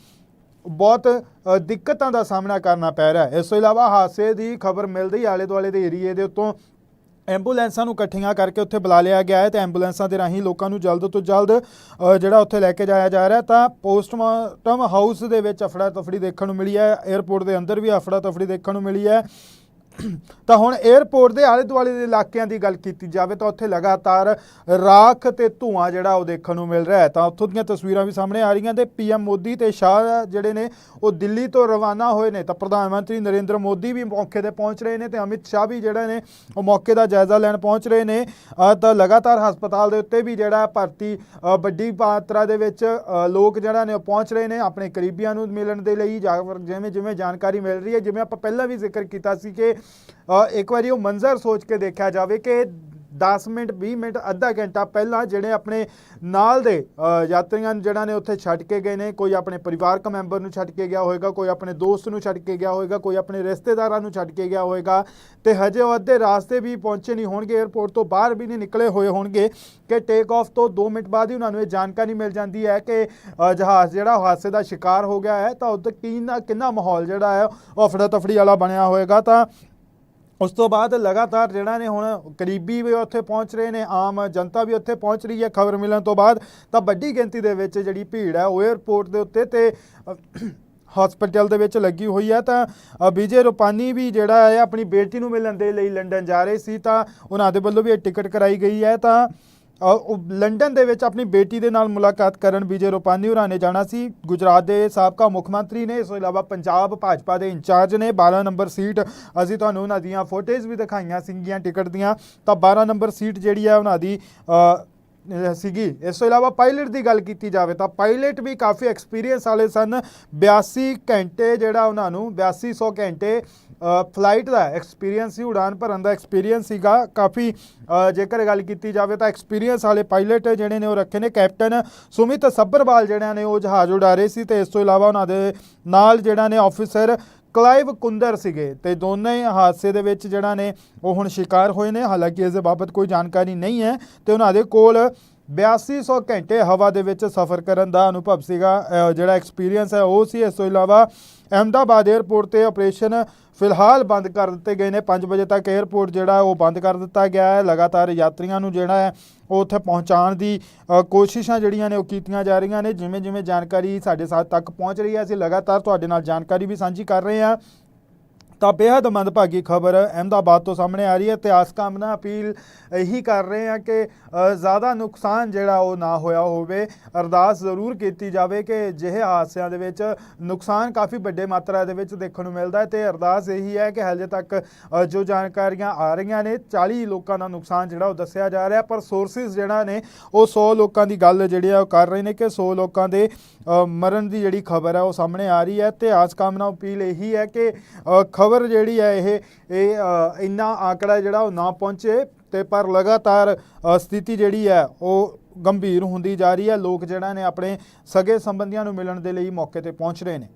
ਬਹੁਤ ਦਿੱਕਤਾਂ ਦਾ ਸਾਹਮਣਾ ਕਰਨਾ ਪੈ ਰਿਹਾ ਹੈ। ਇਸ ਤੋਂ ਇਲਾਵਾ ਹਾਦਸੇ ਦੀ ਖਬਰ ਮਿਲਦੀ ਆਲੇ ਦੁਆਲੇ ਦੇ ਏਰੀਏ ਦੇ ਉੱਤੋਂ ਐਂਬੂਲੈਂਸਾਂ ਨੂੰ ਇਕੱਠੀਆਂ ਕਰਕੇ ਉੱਥੇ ਬੁਲਾ ਲਿਆ ਗਿਆ ਹੈ ਤੇ ਐਂਬੂਲੈਂਸਾਂ ਦੇ ਰਾਹੀਂ ਲੋਕਾਂ ਨੂੰ ਜਲਦ ਤੋਂ ਜਲਦ ਜਿਹੜਾ ਉੱਥੇ ਲੈ ਕੇ ਜਾਇਆ ਜਾ ਰਿਹਾ ਤਾਂ ਪੋਸਟਮਾਰਟਮ ਹਾਊਸ ਦੇ ਵਿੱਚ ਅਫੜਾ ਤਫੜੀ ਦੇਖਣ ਨੂੰ ਮਿਲੀ ਹੈ। 에ਅਰਪੋਰਟ ਦੇ ਅੰਦਰ ਵੀ ਅਫੜਾ ਤਫੜੀ ਦੇਖਣ ਨੂੰ ਮਿਲੀ ਹੈ। ਤਾਂ ਹੁਣ 에ਅਰਪੋਰਟ ਦੇ ਆਲੇ ਦੁਆਲੇ ਦੇ ਇਲਾਕਿਆਂ ਦੀ ਗੱਲ ਕੀਤੀ ਜਾਵੇ ਤਾਂ ਉੱਥੇ ਲਗਾਤਾਰ ਰਾਖ ਤੇ ਧੂਆਂ ਜਿਹੜਾ ਉਹ ਦੇਖਣ ਨੂੰ ਮਿਲ ਰਿਹਾ ਹੈ। ਤਾਂ ਉੱਥੋਂ ਦੀਆਂ ਤਸਵੀਰਾਂ ਵੀ ਸਾਹਮਣੇ ਆ ਰਹੀਆਂ ਤੇ ਪੀਐਮ ਮੋਦੀ ਤੇ ਸ਼ਾਹ ਜਿਹੜੇ ਨੇ ਉਹ ਦਿੱਲੀ ਤੋਂ ਰਵਾਨਾ ਹੋਏ ਨੇ। ਤਾਂ ਪ੍ਰਧਾਨ ਮੰਤਰੀ ਨਰਿੰਦਰ ਮੋਦੀ ਵੀ ਮੌਕੇ ਤੇ ਪਹੁੰਚ ਰਹੇ ਨੇ ਤੇ ਅਮਿਤ ਸ਼ਾਹ ਵੀ ਜਿਹੜੇ ਨੇ ਉਹ ਮੌਕੇ ਦਾ ਜਾਇਜ਼ਾ ਲੈਣ ਪਹੁੰਚ ਰਹੇ ਨੇ। ਤਾਂ ਲਗਾਤਾਰ ਹਸਪਤਾਲ ਦੇ ਉੱਤੇ ਵੀ ਜਿਹੜਾ ਭਰਤੀ ਵੱਡੀ ਮਾਤਰਾ ਦੇ ਵਿੱਚ ਲੋਕ ਜਿਹੜਾ ਨੇ ਉਹ ਪਹੁੰਚ ਰਹੇ ਨੇ ਆਪਣੇ ਕਰੀਬੀਆਂ ਨੂੰ ਮਿਲਣ ਦੇ ਲਈ। ਜਾਂ ਫਿਰ ਜਿਵੇਂ ਜਿਵੇਂ ਜਾਣਕਾਰੀ ਮਿਲ ਰਹੀ ਹੈ। ਜਿਵੇਂ ਆਪਾਂ ਪਹਿਲਾਂ ਵੀ ਜ਼ਿਕਰ ਕੀਤਾ ਸੀ ਕਿ ਇੱਕ ਵਾਰੀ ਉਹ ਮੰਜ਼ਰ ਸੋਚ ਕੇ ਦੇਖਿਆ ਜਾਵੇ ਕਿ 10 ਮਿੰਟ 20 ਮਿੰਟ, ਅੱਧਾ ਘੰਟਾ ਪਹਿਲਾਂ ਜਿਹੜੇ ਆਪਣੇ ਨਾਲ ਦੇ ਯਾਤਰੀਆਂ ਜਿਹੜਾ ਨੇ ਉੱਥੇ ਛੱਡ ਕੇ ਗਏ ਨੇ, ਕੋਈ ਆਪਣੇ ਪਰਿਵਾਰਕ ਮੈਂਬਰ ਨੂੰ ਛੱਡ ਕੇ ਗਿਆ ਹੋਵੇਗਾ ਕੋਈ ਆਪਣੇ ਦੋਸਤ ਨੂੰ ਛੱਡ ਕੇ ਗਿਆ ਹੋਵੇਗਾ ਕੋਈ ਆਪਣੇ ਰਿਸ਼ਤੇਦਾਰਾਂ ਨੂੰ ਛੱਡ ਕੇ ਗਿਆ ਹੋਵੇਗਾ ਤੇ ਹਜੇ ਉਹ ਅੱਧੇ ਰਾਸਤੇ ਵੀ ਪਹੁੰਚੇ ਨਹੀਂ ਹੋਣਗੇ 에ਅਰਪੋਰਟ ਤੋਂ ਬਾਹਰ ਵੀ ਨਹੀਂ ਨਿਕਲੇ ਹੋਏ ਹੋਣਗੇ, ਕਿ ਟੇਕ ਆਫ ਤੋਂ 2 ਮਿੰਟ ਬਾਅਦ ਹੀ ਉਹਨਾਂ ਨੂੰ ਇਹ ਜਾਣਕਾਰੀ ਮਿਲ ਜਾਂਦੀ ਹੈ ਕਿ ਜਹਾਜ਼ ਜਿਹੜਾ ਉਹ ਹਾਦਸੇ ਦਾ ਸ਼ਿਕਾਰ ਹੋ ਗਿਆ ਹੈ, ਤਾਂ ਉੱਥੇ ਕਿੰਨਾ ਕਿੰਨਾ ਮਾਹੌਲ ਜਿਹੜਾ ਹੈ, ਉਹ ਅਫੜਾ ਤਫੜੀ ਵਾਲਾ ਬਣਿਆ ਹੋਵੇਗਾ ਤਾਂ ਉਸ ਤੋਂ ਬਾਅਦ ਲਗਾਤਾਰ ਜਿਹੜਾ ਨੇ ਹੁਣ ਕਰੀਬੀ ਵੀ ਉੱਥੇ ਪਹੁੰਚ ਰਹੇ ਨੇ ਆਮ ਜਨਤਾ ਵੀ ਉੱਥੇ ਪਹੁੰਚ ਰਹੀ ਹੈ ਖਬਰ ਮਿਲਣ ਤੋਂ ਬਾਅਦ। ਤਾਂ ਵੱਡੀ ਗਿਣਤੀ ਦੇ ਵਿੱਚ ਜਿਹੜੀ ਭੀੜ ਹੈ ਉਹ 에ਅਰਪੋਰਟ ਦੇ ਉੱਤੇ ਤੇ ਅ, ਹਸਪੀਟਲ ਦੇ ਵਿੱਚ ਲੱਗੀ ਹੋਈ ਹੈ। ਤਾਂ ਵਿਜੇ ਰੁਪਾਨੀ ਵੀ ਜਿਹੜਾ ਹੈ ਆਪਣੀ ਬੇਟੀ ਨੂੰ ਮਿਲਣ ਦੇ ਲਈ ਲੰਡਨ ਜਾ ਰਹੇ ਸੀ। ਤਾਂ ਉਹਨਾਂ ਦੇ ਵੱਲੋਂ ਵੀ ਇਹ ਟਿਕਟ ਕਰਾਈ ਗਈ ਹੈ। ਤਾਂ ਲੰਡਨ ਦੇ ਵਿੱਚ ਆਪਣੀ ਬੇਟੀ ਦੇ ਨਾਲ ਮੁਲਾਕਾਤ ਕਰਨ ਵਿਜੇ ਰੂਪਾਨੀ ਹੋਰਾਂ ਨੇ ਜਾਣਾ ਸੀ। ਗੁਜਰਾਤ ਦੇ ਸਾਬਕਾ ਮੁੱਖ ਮੰਤਰੀ ਨੇ ਇਸ ਤੋਂ ਇਲਾਵਾ ਪੰਜਾਬ ਭਾਜਪਾ ਦੇ ਇੰਚਾਰਜ ਨੇ 12 ਨੰਬਰ ਸੀਟ, ਅਸੀਂ ਤੁਹਾਨੂੰ ਉਹਨਾਂ ਦੀਆਂ ਫੋਟੋਜ਼ ਵੀ ਦਿਖਾਈਆਂ ਸੀਗੀਆਂ ਟਿਕਟ ਦੀਆਂ। ਤਾਂ 12 ਨੰਬਰ ਸੀਟ ਜਿਹੜੀ ਹੈ ਉਹਨਾਂ ਦੀ ਸੀਗੀ। ਇਸ ਤੋਂ ਇਲਾਵਾ ਪਾਇਲਟ ਦੀ ਗੱਲ ਕੀਤੀ ਜਾਵੇ ਤਾਂ ਪਾਇਲਟ ਵੀ ਕਾਫੀ ਐਕਸਪੀਰੀਅੰਸ ਵਾਲੇ ਸਨ। 82 ਘੰਟੇ ਜਿਹੜਾ ਉਹਨਾਂ ਨੂੰ 8200 ਘੰਟੇ ਫਲਾਈਟ ਦਾ ਐਕਸਪੀਰੀਅੰਸ ਸੀ, ਉਡਾਨ ਭਰਨ ਦਾ ਐਕਸਪੀਰੀਅੰਸ ਸੀਗਾ। ਕਾਫੀ ਜੇਕਰ ਗੱਲ ਕੀਤੀ ਜਾਵੇ ਤਾਂ ਐਕਸਪੀਰੀਅੰਸ ਵਾਲੇ ਪਾਇਲਟ ਜਿਹੜੇ ਨੇ ਉਹ ਰੱਖੇ ਨੇ। ਕੈਪਟਨ ਸੁਮਿਤ ਸੱਬਰਵਾਲ ਜਿਹੜਿਆਂ ਨੇ ਉਹ ਜਹਾਜ਼ ਉਡਾ ਰਹੇ ਸੀ ਤੇ ਇਸ ਤੋਂ ਇਲਾਵਾ ਉਹਨਾਂ ਦੇ ਨਾਲ ਜਿਹੜਾ ਨੇ ਆਫੀਸਰ ਕਲਾਈਵ ਕੁੰਦਰ ਸੀਗੇ ਤੇ ਦੋਨੇ ਹੀ ਹਾਦਸੇ ਦੇ ਵਿੱਚ ਜਿਹੜਾ ਨੇ ਉਹ ਹੁਣ ਸ਼ਿਕਾਰ ਹੋਏ ਨੇ। ਹਾਲਾਂਕਿ ਇਸ ਦੇ ਬਾਬਤ ਕੋਈ ਜਾਣਕਾਰੀ ਨਹੀਂ ਹੈ ਤੇ ਉਹਨਾਂ ਦੇ ਕੋਲ 8200 ਘੰਟੇ ਹਵਾ ਦੇ ਵਿੱਚ ਸਫ਼ਰ ਕਰਨ ਦਾ ਅਨੁਭਵ ਸੀਗਾ। ਜਿਹੜਾ ਐਕਸਪੀਰੀਅੰਸ ਹੈ, ਉਹ ਸੀ ਇਸ ਤੋਂ ਇਲਾਵਾ ਅਹਿਮਦਾਬਾਦ 에ਅਰਪੋਰਟ ਤੇ ਆਪਰੇਸ਼ਨ ਫਿਲਹਾਲ ਬੰਦ ਕਰ ਦਿੱਤੇ ਗਏ ਨੇ। 5 ਵਜੇ ਤੱਕ 에ਅਰਪੋਰਟ ਜਿਹੜਾ, ਉਹ ਬੰਦ ਕਰ ਦਿੱਤਾ ਗਿਆ ਹੈ। ਲਗਾਤਾਰ ਯਾਤਰੀਆਂ ਨੂੰ ਜਿਹੜਾ ਹੈ, ਉਹ ਉੱਥੇ ਪਹੁੰਚਾਉਣ ਦੀ ਕੋਸ਼ਿਸ਼ਾਂ ਜਿਹੜੀਆਂ ਨੇ, ਉਹ ਕੀਤੀਆਂ ਜਾ ਰਹੀਆਂ ਨੇ। ਜਿਵੇਂ ਜਿਵੇਂ ਜਾਣਕਾਰੀ ਸਾਡੇ ਸਾਥ ਤੱਕ ਪਹੁੰਚ ਰਹੀ ਹੈ, ਅਸੀਂ ਲਗਾਤਾਰ ਤੁਹਾਡੇ ਨਾਲ ਜਾਣਕਾਰੀ ਵੀ ਸਾਂਝੀ ਕਰ ਰਹੇ ਹਾਂ। ਤਾਂ ਬੇहद ਮੰਦਭਾਗੀ ਖਬਰ ਅਹਿਮਦਾਬਾਦ ਤੋਂ ਸਾਹਮਣੇ ਆ ਰਹੀ ਹੈ। ਇਤਿਹਾਸ ਕਾਮਨਾ ਅਪੀਲ ਇਹੀ ਕਰ ਰਹੇ ਹਾਂ ਕਿ ਜ਼ਿਆਦਾ ਨੁਕਸਾਨ ਜਿਹੜਾ ਉਹ ਨਾ ਹੋਇਆ ਹੋਵੇ। ਅਰਦਾਸ ਜ਼ਰੂਰ ਕੀਤੀ ਜਾਵੇ ਕਿ ਜਿਹੇ ਹਾਦਸਿਆਂ ਦੇ ਵਿੱਚ ਨੁਕਸਾਨ ਕਾਫੀ ਵੱਡੇ ਮਾਤਰਾ ਦੇ ਵਿੱਚ ਦੇਖਣ ਨੂੰ ਮਿਲਦਾ ਹੈ ਤੇ ਅਰਦਾਸ ਇਹੀ ਹੈ ਕਿ ਹਜੇ ਤੱਕ ਜੋ ਜਾਣਕਾਰੀਆਂ ਆ ਰਹੀਆਂ ਨੇ 40 ਲੋਕਾਂ ਦਾ ਨੁਕਸਾਨ ਜਿਹੜਾ ਉਹ ਦੱਸਿਆ ਜਾ ਰਿਹਾ, ਪਰ ਸੋਰਸਿਸ ਜਿਹੜਾ ਨੇ, ਉਹ 100 ਲੋਕਾਂ ਦੀ ਗੱਲ ਜਿਹੜੀ ਆ ਉਹ ਕਰ ਰਹੇ ਨੇ ਕਿ 100 ਲੋਕਾਂ ਦੇ ਮਰਨ ਦੀ ਜਿਹੜੀ ਖਬਰ ਹੈ ਉਹ ਸਾਹਮਣੇ ਆ ਰਹੀ ਹੈ। ਇਤਿਹਾਸ ਕਾਮਨਾ ਅਪੀਲ ਇਹੀ ਹੈ ਕਿ ਖਬਰ ਜਿਹੜੀ ਹੈ ਇਹ ਇਹ ਇੰਨਾ ਆંકੜਾ ਜਿਹੜਾ ਉਹ ਨਾ ਪਹੁੰਚੇ ਤੇ ਪਰ ਲਗਾਤਾਰ ਸਥਿਤੀ ਜਿਹੜੀ ਹੈ ਉਹ ਗੰਭੀਰ ਹੁੰਦੀ ਜਾ ਰਹੀ ਹੈ। ਲੋਕ ਜਿਹੜਾ ਨੇ ਆਪਣੇ ਸਗੇ ਸੰਬੰਧੀਆਂ ਨੂੰ ਮਿਲਣ ਦੇ ਲਈ ਮੌਕੇ ਤੇ ਪਹੁੰਚ ਰਹੇ ਨੇ।